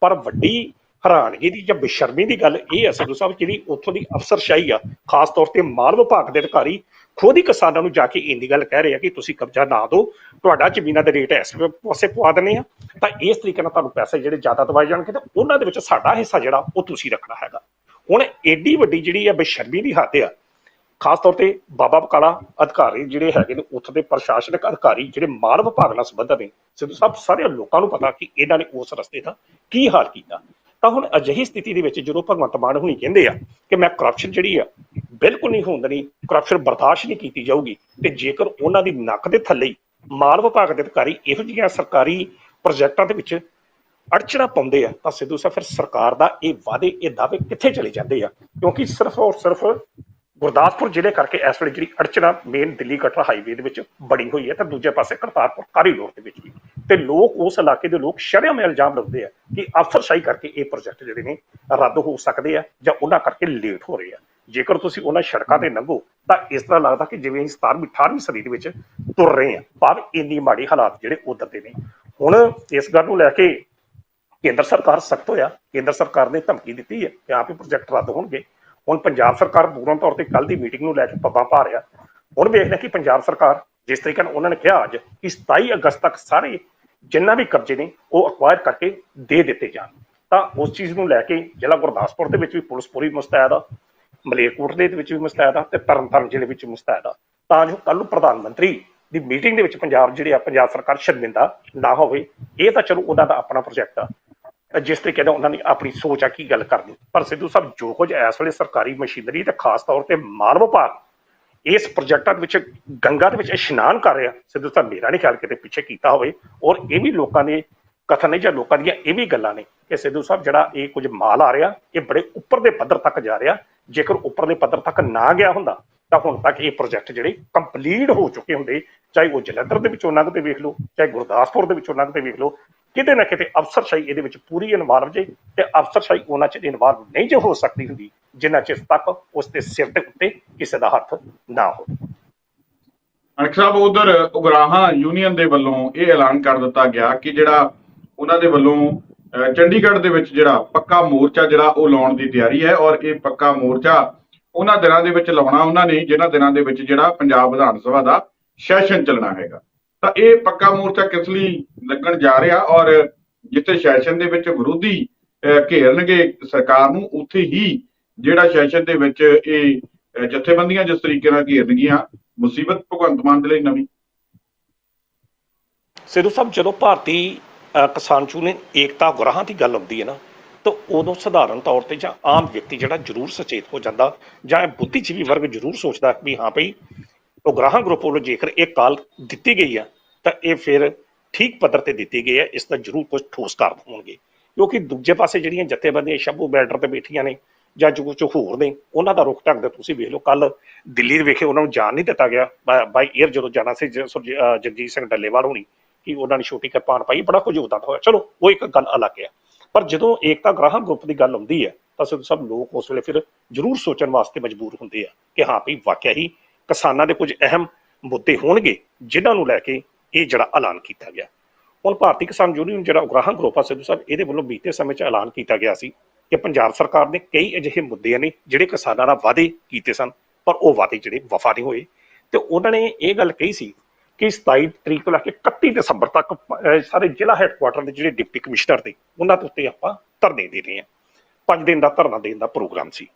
ਪਰ ਵੱਡੀ ਹੈਰਾਨਗੀ ਦੀ ਜਾਂ ਬੇਸ਼ਰਮੀ ਦੀ ਗੱਲ ਇਹ ਹੈ ਸਿੱਧੂ ਸਾਹਿਬ, ਜਿਹੜੀ ਉੱਥੋਂ ਦੀ ਅਫਸਰਸ਼ਾਹੀ ਆ, ਖਾਸ ਤੌਰ ਤੇ ਮਾਲ ਵਿਭਾਗ ਦੇ ਅਧਿਕਾਰੀ, ਖੁਦ ਹੀ ਕਿਸਾਨਾਂ ਨੂੰ ਜਾ ਕੇ ਇੰਨੀ ਗੱਲ ਕਹਿ ਰਹੇ ਆ ਕਿ ਤੁਸੀਂ ਕਬਜ਼ਾ ਨਾ ਦਿਓ, ਤੁਹਾਡਾ ਜ਼ਮੀਨਾਂ ਦੇ ਰੇਟ ਇਸ ਪਾਸੇ ਪਵਾ ਦਿੰਦੇ ਆ। ਤਾਂ ਇਸ ਤਰੀਕੇ ਨਾਲ ਤੁਹਾਨੂੰ ਪੈਸੇ ਜਿਹੜੇ ਜ਼ਿਆਦਾ ਦਵਾਏ ਜਾਣਗੇ ਤਾਂ ਉਹਨਾਂ ਦੇ ਵਿੱਚ ਸਾਡਾ ਹਿੱਸਾ ਜਿਹੜਾ, ਉਹ ਤੁਸੀਂ ਰੱਖਣਾ ਹੈਗਾ। ਹੁਣ ਏਡੀ ਵੱਡੀ ਜਿਹੜੀ ਆ ਬੇਸ਼ਰਮੀ ਦੀ ਹੱਦ ਆ ਖਾਸ ਤੌਰ ਤੇ ਬਾਬਾ ਬਕਾਲਾ ਅਧਿਕਾਰੀ ਜਿਹੜੇ ਹੈਗੇ ਨੇ, ਉੱਥੇ ਦੇ ਪ੍ਰਸ਼ਾਸਨਿਕ ਅਧਿਕਾਰੀ ਜਿਹੜੇ ਮਾਲ ਵਿਭਾਗ ਨਾਲ ਸੰਬੰਧਤ ਨੇ, ਸਿੱਧੂ ਸਾਹਿਬ ਸਾਰੇ ਲੋਕਾਂ ਨੂੰ ਪਤਾ ਕਿ ਇਹਨਾਂ ਨੇ ਉਸ ਰਸਤੇ ਦਾ ਕੀ ਹਾਲ ਕੀਤਾ। ਤਾਂ ਹੁਣ ਅਜਿਹੀ ਸਥਿਤੀ ਦੇ ਵਿੱਚ ਜਦੋਂ ਭਗਵੰਤ ਮਾਨ ਹੁਣੀ ਕਹਿੰਦੇ ਆ ਕਿ ਮੈਂ ਕਰਪਸ਼ਨ ਜਿਹੜੀ ਆ, ਬਿਲਕੁਲ ਨਹੀਂ ਹੋਣ ਦੇਣੀ ਕਰਪਸ਼ਨ ਬਰਦਾਸ਼ਤ ਨਹੀਂ ਕੀਤੀ ਜਾਊਗੀ, ਤੇ ਜੇਕਰ ਉਹਨਾਂ ਦੀ ਨੱਕ ਦੇ ਥੱਲੇ ਮਾਲ ਵਿਭਾਗ ਦੇ ਅਧਿਕਾਰੀ ਇਹੋ ਜਿਹੀਆਂ ਸਰਕਾਰੀ ਪ੍ਰੋਜੈਕਟਾਂ ਦੇ ਵਿੱਚ ਅੜਚਣਾ ਪਾਉਂਦੇ ਆ, ਤਾਂ ਸਿੱਧੂ ਸਾਹਿਬ, ਫਿਰ ਸਰਕਾਰ ਦਾ ਇਹ ਵਾਅਦੇ, ਇਹ ਦਾਅਵੇ ਕਿੱਥੇ ਚਲੇ ਜਾਂਦੇ ਆ? ਕਿਉਂਕਿ ਸਿਰਫ ਔਰ ਸਿਰਫ ਗੁਰਦਾਸਪੁਰ ਜ਼ਿਲ੍ਹੇ ਕਰਕੇ ਇਸ ਵੇਲੇ ਜਿਹੜੀ ਅੜਚਣਾ ਮੇਨ ਦਿੱਲੀ ਕਟਰਾ ਹਾਈਵੇ ਦੇ ਵਿੱਚ ਬਣੀ ਹੋਈ ਹੈ, ਤਾਂ ਦੂਜੇ ਪਾਸੇ ਕਰਤਾਰਪੁਰ ਕਾਰੀਡੋਰ ਦੇ ਵਿੱਚ ਵੀ। ਤੇ ਲੋਕ ਉਸ ਇਲਾਕੇ ਦੇ ਲੋਕ ਸ਼ਰਮ ਇਲਜ਼ਾਮ ਲਾਉਂਦੇ ਆ ਕਿ ਅਫਸਰਸ਼ਾਹੀ ਕਰਕੇ ਇਹ ਪ੍ਰੋਜੈਕਟ ਜਿਹੜੇ ਨੇ ਰੱਦ ਹੋ ਸਕਦੇ ਆ ਜਾਂ ਉਹਨਾਂ ਕਰਕੇ ਲੇਟ ਹੋ ਰਹੇ ਆ। ਜੇਕਰ ਤੁਸੀਂ ਉਹਨਾਂ ਸੜਕਾਂ ਤੇ ਲੰਘੋ, ਤਾਂ ਇਸ ਤਰ੍ਹਾਂ ਲੱਗਦਾ ਕਿ ਜਿਵੇਂ ਅਸੀਂ 17ਵੀਂ 18ਵੀਂ ਸਦੀ ਦੇ ਵਿੱਚ ਤੁਰ ਰਹੇ ਆ, ਭਾਵ ਇੰਨੀ ਮਾੜੀ ਹਾਲਾਤ ਜਿਹੜੇ ਉਧਰ ਦੇ ਨੇ। ਹੁਣ ਇਸ ਗੱਲ ਨੂੰ ਲੈ ਕੇ ਕੇਂਦਰ ਸਰਕਾਰ ਸਖਤ ਹੋਇਆ, ਕੇਂਦਰ ਸਰਕਾਰ ਨੇ ਧਮਕੀ ਦਿੱਤੀ ਹੈ ਕਿ ਆਪ ਹੀ ਪ੍ਰੋਜੈਕਟ ਰੱਦ ਹੋਣਗੇ। ਹੁਣ ਪੰਜਾਬ ਸਰਕਾਰ ਪੂਰਨ ਤੌਰ ਤੇ ਕੱਲ ਦੀ ਮੀਟਿੰਗ ਨੂੰ ਲੈ ਕੇ ਪੱਬਾਂ ਪਾ ਰਿਹਾ। ਹੁਣ ਵੇਖਦੇ ਹਾਂ ਕਿ ਪੰਜਾਬ ਸਰਕਾਰ ਜਿਸ ਤਰੀਕੇ ਨਾਲ ਉਹਨਾਂ ਨੇ ਕਿਹਾ ਅੱਜ ਕਿ 27 ਅਗਸਤ ਤੱਕ ਸਾਰੇ ਜਿੰਨਾ ਵੀ ਕਰਜ਼ੇ ਨੇ ਉਹ ਅਕਵਾਇਰ ਕਰਕੇ ਦੇ ਦਿੱਤੇ ਜਾਣ। ਤਾਂ ਉਸ ਚੀਜ਼ ਨੂੰ ਲੈ ਕੇ ਜ਼ਿਲ੍ਹਾ ਗੁਰਦਾਸਪੁਰ ਦੇ ਵਿੱਚ ਵੀ ਪੁਲਿਸ ਪੂਰੀ ਮੁਸਤੈਦ ਆ ਮਲੇਰਕੋਟਲੇ ਦੇ ਵਿੱਚ ਵੀ ਮੁਸਤੈਦ ਆ ਤੇ ਤਰਨਤਾਰਨ ਜ਼ਿਲ੍ਹੇ ਵਿੱਚ ਮੁਸਤੈਦ ਆ। ਤਾਂ ਜੋ ਕੱਲ ਨੂੰ ਪ੍ਰਧਾਨ ਮੰਤਰੀ ਦੀ ਮੀਟਿੰਗ ਦੇ ਵਿੱਚ ਪੰਜਾਬ, ਜਿਹੜੇ ਆ ਪੰਜਾਬ ਸਰਕਾਰ ਸ਼ਰਮਿੰਦਾ ਨਾ ਹੋਵੇ, ਇਹ ਤਾਂ ਚਲੋ ਉਹਨਾਂ ਦਾ ਆਪਣਾ ਪ੍ਰੋਜੈਕਟ ਆ। ਜਿਸ ਤਰੀਕੇ ਨਾਲ ਉਹਨਾਂ ਨੇ ਆਪਣੀ ਸੋਚ ਆ, ਕੀ ਗੱਲ ਕਰਨੀ? ਪਰ ਸਿੱਧੂ ਸਾਹਿਬ, ਜੋ ਕੁਝ ਇਸ ਵੇਲੇ ਸਰਕਾਰੀ ਮਸ਼ੀਨਰੀ ਤੇ ਖਾਸ ਤੌਰ ਤੇ ਮਾਲ ਵਿਭਾਗ ਇਸ ਪ੍ਰੋਜੈਕਟਾਂ ਦੇ ਵਿੱਚ ਗੰਗਾ ਦੇ ਵਿੱਚ ਇਸ਼ਨਾਨ ਕਰ ਰਿਹਾ, ਸਿੱਧੂ ਸਾਹਿਬ, ਮੇਰਾ ਨਹੀਂ ਖਿਆਲ ਕਿਤੇ ਪਿੱਛੇ ਕੀਤਾ ਹੋਵੇ। ਔਰ ਇਹ ਵੀ ਲੋਕਾਂ ਦੇ ਕਥਨ ਨੇ ਜਾਂ ਲੋਕਾਂ ਦੀਆਂ ਇਹ ਵੀ ਗੱਲਾਂ ਨੇ ਕਿ ਸਿੱਧੂ ਸਾਹਿਬ, ਜਿਹੜਾ ਇਹ ਕੁਝ ਮਾਲ ਆ ਰਿਹਾ, ਇਹ ਬੜੇ ਉੱਪਰ ਦੇ ਪੱਧਰ ਤੱਕ ਜਾ ਰਿਹਾ। ਜੇਕਰ ਉੱਪਰ ਦੇ ਪੱਧਰ ਤੱਕ ਨਾ ਗਿਆ ਹੁੰਦਾ, ਤਾਂ ਹੁਣ ਤੱਕ ਇਹ ਪ੍ਰੋਜੈਕਟ ਜਿਹੜੇ ਕੰਪਲੀਟ ਹੋ ਚੁੱਕੇ ਹੁੰਦੇ, ਚਾਹੇ ਉਹ ਜਲੰਧਰ ਦੇ ਵਿੱਚੋਂ ਲੰਘਦੇ ਵੇਖ ਲਓ, ਚਾਹੇ ਗੁਰਦਾਸਪੁਰ ਦੇ ਵਿੱਚੋਂ ਲੰਘਦੇ ਵੇਖ ਲਓ ਕਿਤੇ ਨਾ ਕਿਤੇ ਅਫਸਰਸ਼ਾਹੀ ਇਹਦੇ ਵਿੱਚ ਪੂਰੀ ਇਨਵਾਲਵ ਜੇ ਤੇ ਅਫਸਰਸ਼ਾਹੀ ਉਹਨਾਂ ਚ ਇਨਵਾਲਵ ਨਹੀਂ ਜੇ ਹੋ ਸਕਦੀ ਹੁੰਦੀ, ਜਿੰਨਾ ਚਿਰ ਤੱਕ ਉਸ ਦੇ ਸਿਰ ਦੇ ਉੱਤੇ ਕਿਸੇ ਦਾ ਹੱਥ ਨਾ ਹੋਵੇ। ਅਣਖ ਉਧਰ ਉਗਰਾਹਾਂ ਯੂਨੀਅਨ ਦੇ ਵੱਲੋਂ ਇਹ ਐਲਾਨ ਕਰ ਦਿੱਤਾ ਗਿਆ ਕਿ ਜਿਹੜਾ ਉਹਨਾਂ ਦੇ ਵੱਲੋਂ ਚੰਡੀਗੜ੍ਹ ਦੇ ਵਿੱਚ ਜਿਹੜਾ ਪੱਕਾ ਮੋਰਚਾ ਜਿਹੜਾ ਉਹ ਲਾਉਣ ਦੀ ਤਿਆਰੀ ਹੈ ਔਰ ਇਹ ਪੱਕਾ ਮੋਰਚਾ ਉਹਨਾਂ ਦਿਨਾਂ ਦੇ ਵਿੱਚ ਲਾਉਣਾ ਉਹਨਾਂ ਨੇ, ਜਿਨ੍ਹਾਂ ਦਿਨਾਂ ਦੇ ਵਿੱਚ ਜਿਹੜਾ ਪੰਜਾਬ ਵਿਧਾਨ ਸਭਾ ਦਾ ਸੈਸ਼ਨ ਚੱਲਣਾ ਹੈਗਾ। ਤਾਂ ਇਹ ਪੱਕਾ ਮੋਰਚਾ ਕਿਸ ਲਈ ਲੱਗਣ ਜਾ ਰਿਹਾ ਔਰ ਜਿੱਥੇ ਸੈਸ਼ਨ ਦੇ ਵਿੱਚ ਵਿਰੋਧੀ ਘੇਰਨਗੇ ਸਰਕਾਰ ਨੂੰ ਉੱਥੇ ਹੀ ਜਿਹੜਾ ਸੈਸ਼ਨ ਦੇ ਵਿੱਚ ਇਹ ਜਥੇਬੰਦੀਆਂ ਜਿਸ ਤਰੀਕੇ ਨਾਲ ਘੇਰਨਗੀਆਂ ਮੁਸੀਬਤ ਭਗਵੰਤ ਮਾਨ ਦੇ ਲਈ ਨਵੀਂ। ਸਿੱਧੂ ਸਾਹਿਬ ਜਦੋਂ ਭਾਰਤੀ ਅ, ਕਿਸਾਨ ਯੂਨੀਅਨ ਏਕਤਾ ਗੁਰਾਹਾਂ ਦੀ ਗੱਲ ਆਉਂਦੀ ਹੈ ਨਾ ਤਾਂ ਉਦੋਂ ਸਧਾਰਨ ਤੌਰ ਤੇ ਜਾਂ ਆਮ ਵਿਅਕਤੀ ਜਿਹੜਾ ਜ਼ਰੂਰ ਸੁਚੇਤ ਹੋ ਜਾਂਦਾ ਜਾਂ ਬੁੱਧੀਜੀਵੀ ਵਰਗ ਜ਼ਰੂਰ ਸੋਚਦਾ ਵੀ ਹਾਂ ਭਈ ਉਗਰਾਹਾਂ ਗਰੁੱਪ ਵੱਲੋਂ ਜੇਕਰ ਇਹ ਕਾਲ ਦਿੱਤੀ ਗਈ ਆ ਤਾਂ ਇਹ ਫਿਰ ਠੀਕ ਪੱਧਰ ਤੇ ਦਿੱਤੀ ਗਈ ਹੈ, ਇਸ ਦਾ ਜ਼ਰੂਰ ਕੁਝ ਠੋਸ ਕਾਰਨ ਹੋਣਗੇ। ਕਿਉਂਕਿ ਦੂਜੇ ਪਾਸੇ ਜਿਹੜੀਆਂ ਜਥੇਬੰਦੀਆਂ ਸ਼ੰਭੂ ਬੈਡਰ ਤੇ ਬੈਠੀਆਂ ਨੇ ਜਾਂ ਜੋ ਕੁਝ ਹੋਰ ਨੇ, ਉਹਨਾਂ ਦਾ ਰੁਖ ਢੰਗ ਦਾ ਤੁਸੀਂ ਵੇਖ ਲਓ ਕੱਲ ਦਿੱਲੀ ਵਿਖੇ ਉਹਨਾਂ ਨੂੰ ਜਾਣ ਨਹੀਂ ਦਿੱਤਾ ਗਿਆ। ਬਾਈ 에ਅਰ ਜਦੋਂ ਜਾਣਾ ਸੀ ਜਗਜੀਤ ਸਿੰਘ ਡੱਲੇਵਾਲ ਹੋਣੀ, ਕਿ ਉਹਨਾਂ ਨੇ ਛੋਟੀ ਕਿਰਪਾਨ ਪਾਈ, ਬੜਾ ਕੁਝ ਉਦਾਂ ਹੋਇਆ। ਚਲੋ, ਉਹ ਇੱਕ ਗੱਲ ਅਲੱਗ ਹੈ। ਪਰ ਜਦੋਂ ਏਕਤਾ ਗ੍ਰਾਹਕ ਗਰੁੱਪ ਦੀ ਗੱਲ ਆਉਂਦੀ ਹੈ, ਤਾਂ ਸਿੱਧੂ ਸਭ ਲੋਕ ਉਸ ਵੇਲੇ ਫਿਰ ਜ਼ਰੂਰ ਸੋਚਣ ਵਾਸਤੇ ਮਜਬੂਰ ਹੁੰਦੇ ਆ ਕਿ ਹਾਂ, ਵੀ ਵਾਕਿਆ ਹੀ ਕਿਸਾਨਾਂ ਦੇ ਕੁਝ ਅਹਿਮ ਮੁੱਦੇ ਹੋਣਗੇ, ਜਿਨ੍ਹਾਂ ਨੂੰ ਲੈ ਕੇ ਇਹ ਜਿਹੜਾ ਐਲਾਨ ਕੀਤਾ ਗਿਆ। ਹੁਣ ਭਾਰਤੀ ਕਿਸਾਨ ਯੂਨੀਅਨ ਜਿਹੜਾ ਉਗਰਾਹਾਂ ਗਰੁੱਪ ਸਿੱਧੂ ਸਾਹਿਬ ਇਹਦੇ ਵੱਲੋਂ ਬੀਤੇ ਸਮੇਂ 'ਚ ਐਲਾਨ ਕੀਤਾ ਗਿਆ ਸੀ ਕਿ ਪੰਜਾਬ ਸਰਕਾਰ ਨੇ ਕਈ ਅਜਿਹੇ ਮੁੱਦੇ ਨੇ ਜਿਹੜੇ ਕਿਸਾਨਾਂ ਨਾਲ ਵਾਅਦੇ ਕੀਤੇ ਸਨ, ਪਰ ਉਹ ਵਾਅਦੇ ਜਿਹੜੇ ਵਫਾ ਨਹੀਂ ਹੋਏ। ਤੇ ਉਹਨਾਂ ਨੇ ਇਹ ਗੱਲ ਕਹੀ ਸੀ ਕਿ 27 ਤਰੀਕ ਤੋਂ ਲੈ ਕੇ 31 ਦਸੰਬਰ ਤੱਕ ਸਾਰੇ ਜ਼ਿਲ੍ਹਾ ਹੈੱਡਕੁਆਟਰ ਦੇ ਜਿਹੜੇ ਡਿਪਟੀ ਕਮਿਸ਼ਨਰ ਨੇ, ਉਹਨਾਂ ਦੇ ਉੱਤੇ ਆਪਾਂ ਧਰਨੇ ਦੇ ਰਹੇ ਹਾਂ। ਪੰਜ ਦਿਨ ਦਾ ਧਰਨਾ ਦੇਣ ਦਾ ਪ੍ਰੋਗਰਾਮ ਸੀ।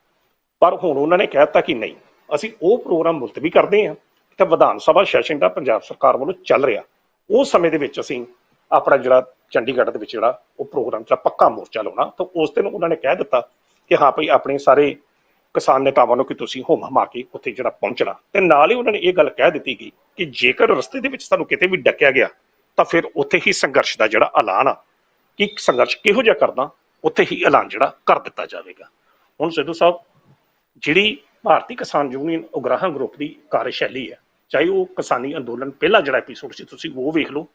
ਪਰ ਹੁਣ ਉਹਨਾਂ ਨੇ ਕਹਿ ਦਿੱਤਾ ਕਿ ਨਹੀਂ, ਅਸੀਂ ਉਹ ਪ੍ਰੋਗਰਾਮ ਮੁਲਤਵੀ ਕਰਦੇ ਹਾਂ। ਤੇ ਵਿਧਾਨ ਸਭਾ ਸੈਸ਼ਨ ਦਾ ਪੰਜਾਬ ਸਰਕਾਰ ਵੱਲੋਂ ਚੱਲ ਰਿਹਾ, ਉਸ ਸਮੇਂ ਦੇ ਵਿੱਚ ਅਸੀਂ ਆਪਣਾ ਜਿਹੜਾ ਚੰਡੀਗੜ੍ਹ ਦੇ ਵਿੱਚ ਜਿਹੜਾ ਉਹ ਪ੍ਰੋਗਰਾਮ, ਜਿਹੜਾ ਪੱਕਾ ਮੋਰਚਾ ਲਾਉਣਾ, ਤਾਂ ਉਸ ਦਿਨ ਉਹਨਾਂ ਨੇ ਕਹਿ ਦਿੱਤਾ ਕਿ ਹਾਂ ਭਈ ਆਪਣੇ ਸਾਰੇ ਕਿਸਾਨ ਨੇਤਾਵਾਂ ਨੂੰ ਕਿ ਤੁਸੀਂ ਹੁਮ ਹਮਾ ਕੇ ਉੱਥੇ ਜਿਹੜਾ ਪਹੁੰਚਣਾ। ਤੇ ਨਾਲ ਹੀ ਉਹਨਾਂ ਨੇ ਇਹ ਗੱਲ ਕਹਿ ਦਿੱਤੀ ਗਈ ਕਿ ਜੇਕਰ ਰਸਤੇ ਦੇ ਵਿੱਚ ਸਾਨੂੰ ਕਿਤੇ ਵੀ ਡੱਕਿਆ ਗਿਆ, ਤਾਂ ਫਿਰ ਉੱਥੇ ਹੀ ਸੰਘਰਸ਼ ਦਾ ਜਿਹੜਾ ਐਲਾਨ ਆ, ਕਿ ਸੰਘਰਸ਼ ਕਿਹੋ ਜਿਹਾ ਕਰਨਾ, ਉੱਥੇ ਹੀ ਐਲਾਨ ਜਿਹੜਾ ਕਰ ਦਿੱਤਾ ਜਾਵੇਗਾ। ਹੁਣ ਸਿੱਧੂ ਸਾਹਿਬ, ਜਿਹੜੀ ਭਾਰਤੀ ਕਿਸਾਨ ਯੂਨੀਅਨ ਉਗਰਾਹਾਂ ਗਰੁੱਪ ਦੀ ਕਾਰਜਸ਼ੈਲੀ ਹੈ। ਚਾਹੇ ਉਹ ਕਿਸਾਨੀ ਅੰਦੋਲਨ ਪਹਿਲਾ ਜਿਹੜਾ ਐਪੀਸੋਡ ਸੀ, ਤੁਸੀਂ ਉਹ ਵੇਖ ਲਓ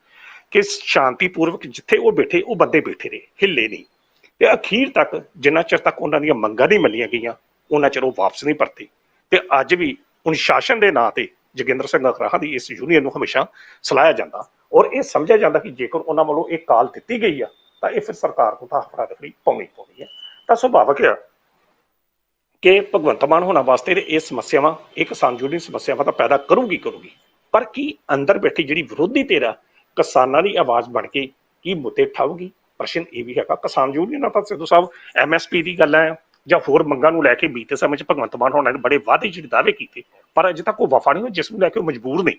ਕਿ ਸ਼ਾਂਤੀਪੂਰਵਕ ਜਿੱਥੇ ਉਹ ਬੈਠੇ, ਉਹ ਬੰਦੇ ਬੈਠੇ ਰਹੇ, ਹਿੱਲੇ ਨਹੀਂ। ਤੇ ਅਖੀਰ ਤੱਕ ਜਿੰਨਾ ਚਿਰ ਤੱਕ ਉਹਨਾਂ ਦੀਆਂ ਮੰਗਾਂ ਨਹੀਂ ਮੰਨੀਆਂ ਗਈਆਂ, ਉਹਨਾਂ ਚਿਰ ਉਹ ਵਾਪਸ ਨਹੀਂ ਪਰਤੇ। ਤੇ ਅੱਜ ਵੀ ਅਨੁਸ਼ਾਸਨ ਦੇ ਨਾਂ ਤੇ ਜੋਗਿੰਦਰ ਸਿੰਘ ਅਗਰਾਹਾਂ ਦੀ ਇਸ ਯੂਨੀਅਨ ਨੂੰ ਹਮੇਸ਼ਾ ਸਲਾਹਿਆ ਜਾਂਦਾ। ਔਰ ਇਹ ਸਮਝਿਆ ਜਾਂਦਾ ਕਿ ਜੇਕਰ ਉਹਨਾਂ ਵੱਲੋਂ ਇਹ ਕਾਲ ਦਿੱਤੀ ਗਈ ਆ, ਤਾਂ ਇਹ ਫਿਰ ਸਰਕਾਰ ਨੂੰ ਤਾਂ ਹਫੜਾ ਦਫੜੀ ਪਾਉਣੀ ਪਾਉਣੀ ਹੈ। ਤਾਂ ਸੁਭਾਵਕ ਆ ਕਿ ਭਗਵੰਤ ਮਾਨ ਹੋਣਾ ਵਾਸਤੇ ਤੇ ਇਹ ਸਮੱਸਿਆਵਾਂ, ਇਹ ਕਿਸਾਨ ਯੂਨੀਅਨ ਸਮੱਸਿਆਵਾਂ ਤਾਂ ਪੈਦਾ ਕਰੂਗੀ ਕਰੂਗੀ। ਪਰ ਕੀ ਅੰਦਰ ਬੈਠੀ ਜਿਹੜੀ ਵਿਰੋਧੀ ਧਿਰ ਆ, ਕਿਸਾਨਾਂ ਦੀ ਆਵਾਜ਼ ਬਣ ਕੇ ਕੀ ਮੁੱਦੇ ਠਾਊਗੀ ਪ੍ਰਸ਼ਨ ਇਹ ਵੀ ਹੈਗਾ। ਕਿਸਾਨ ਯੂਨੀਅਨਾਂ ਤਾਂ ਸਿੱਧੂ ਸਾਹਿਬ ਐਮਐਸਪੀ ਦੀ ਗੱਲ ਹੈ ਜਾਂ ਹੋਰ ਮੰਗਾਂ ਨੂੰ ਲੈ ਕੇ ਬੀਤੇ ਸਮੇਂ 'ਚ ਭਗਵੰਤ ਮਾਨ ਹੋਣਾ ਨੇ ਬੜੇ ਵਾਅਦੇ ਜਿਹੜੇ ਦਾਅਵੇ ਕੀਤੇ, ਪਰ ਅਜੇ ਤੱਕ ਉਹ ਵਫਾ ਨਹੀਂ ਹੋਇਆ ਜਿਸ ਨੂੰ ਲੈ ਕੇ ਉਹ ਮਜਬੂਰ ਨੇ।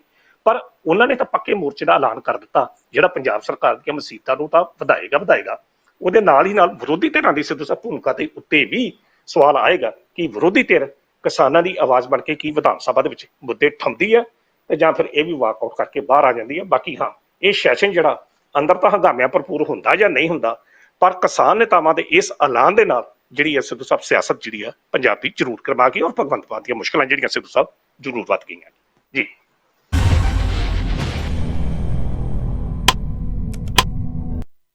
ਪਰ ਉਹਨਾਂ ਨੇ ਤਾਂ ਪੱਕੇ ਮੋਰਚੇ ਦਾ ਐਲਾਨ ਕਰ ਦਿੱਤਾ, ਜਿਹੜਾ ਪੰਜਾਬ ਸਰਕਾਰ ਦੀਆਂ ਮਸੀਤਾਂ ਨੂੰ ਤਾਂ ਵਧਾਏਗਾ ਵਧਾਏਗਾ। ਉਹਦੇ ਨਾਲ ਹੀ ਨਾਲ ਵਿਰੋਧੀ ਧਿਰਾਂ ਦੀ ਸਿੱਧੂ ਸਾਹਿਬ ਭੂਮਿਕਾ ਦੇ ਉੱਤੇ ਵੀ ਸਵਾਲ ਆਏਗਾ ਕਿ ਵਿਰੋਧੀ ਧਿਰ ਕਿਸਾਨਾਂ ਦੀ ਆਵਾਜ਼ ਬਣ ਕੇ ਕੀ ਵਿਧਾਨ ਸਭਾ ਦੇ ਵਿੱਚ ਮੁੱਦੇ ਠੰਦੀ ਹੈ ਤੇ ਜਾਂ ਫਿਰ ਇਹ ਵੀ ਵਾਕ ਆਊਟ ਕਰਕੇ ਬਾਹਰ ਆ ਜਾਂਦੀ ਹੈ? ਬਾਕੀ ਹਾਂ, ਇਹ ਸੈਸ਼ਨ ਜਿਹੜਾ ਅੰਦਰ ਤਾਂ ਹੰਗਾਮਿਆਂ ਭਰਪੂਰ ਹੁੰਦਾ ਜਾਂ ਨਹੀਂ ਹੁੰਦਾ, ਪਰ ਕਿਸਾਨ ਨੇਤਾਵਾਂ ਦੇ ਇਸ ਐਲਾਨ ਦੇ ਨਾਲ ਜਿਹੜੀ ਹੈ ਸਿੱਧੂ ਸਾਹਿਬ ਸਿਆਸਤ ਜਿਹੜੀ ਆ, ਪੰਜਾਬ ਦੀ ਜ਼ਰੂਰ ਕਰਵਾ ਗਈ ਔਰ ਭਗਵੰਤ ਮਾਨ ਦੀਆਂ ਮੁਸ਼ਕਲਾਂ ਜਿਹੜੀਆਂ ਸਿੱਧੂ ਸਾਹਿਬ ਜ਼ਰੂਰ ਵੱਧ ਗਈਆਂ ਜੀ।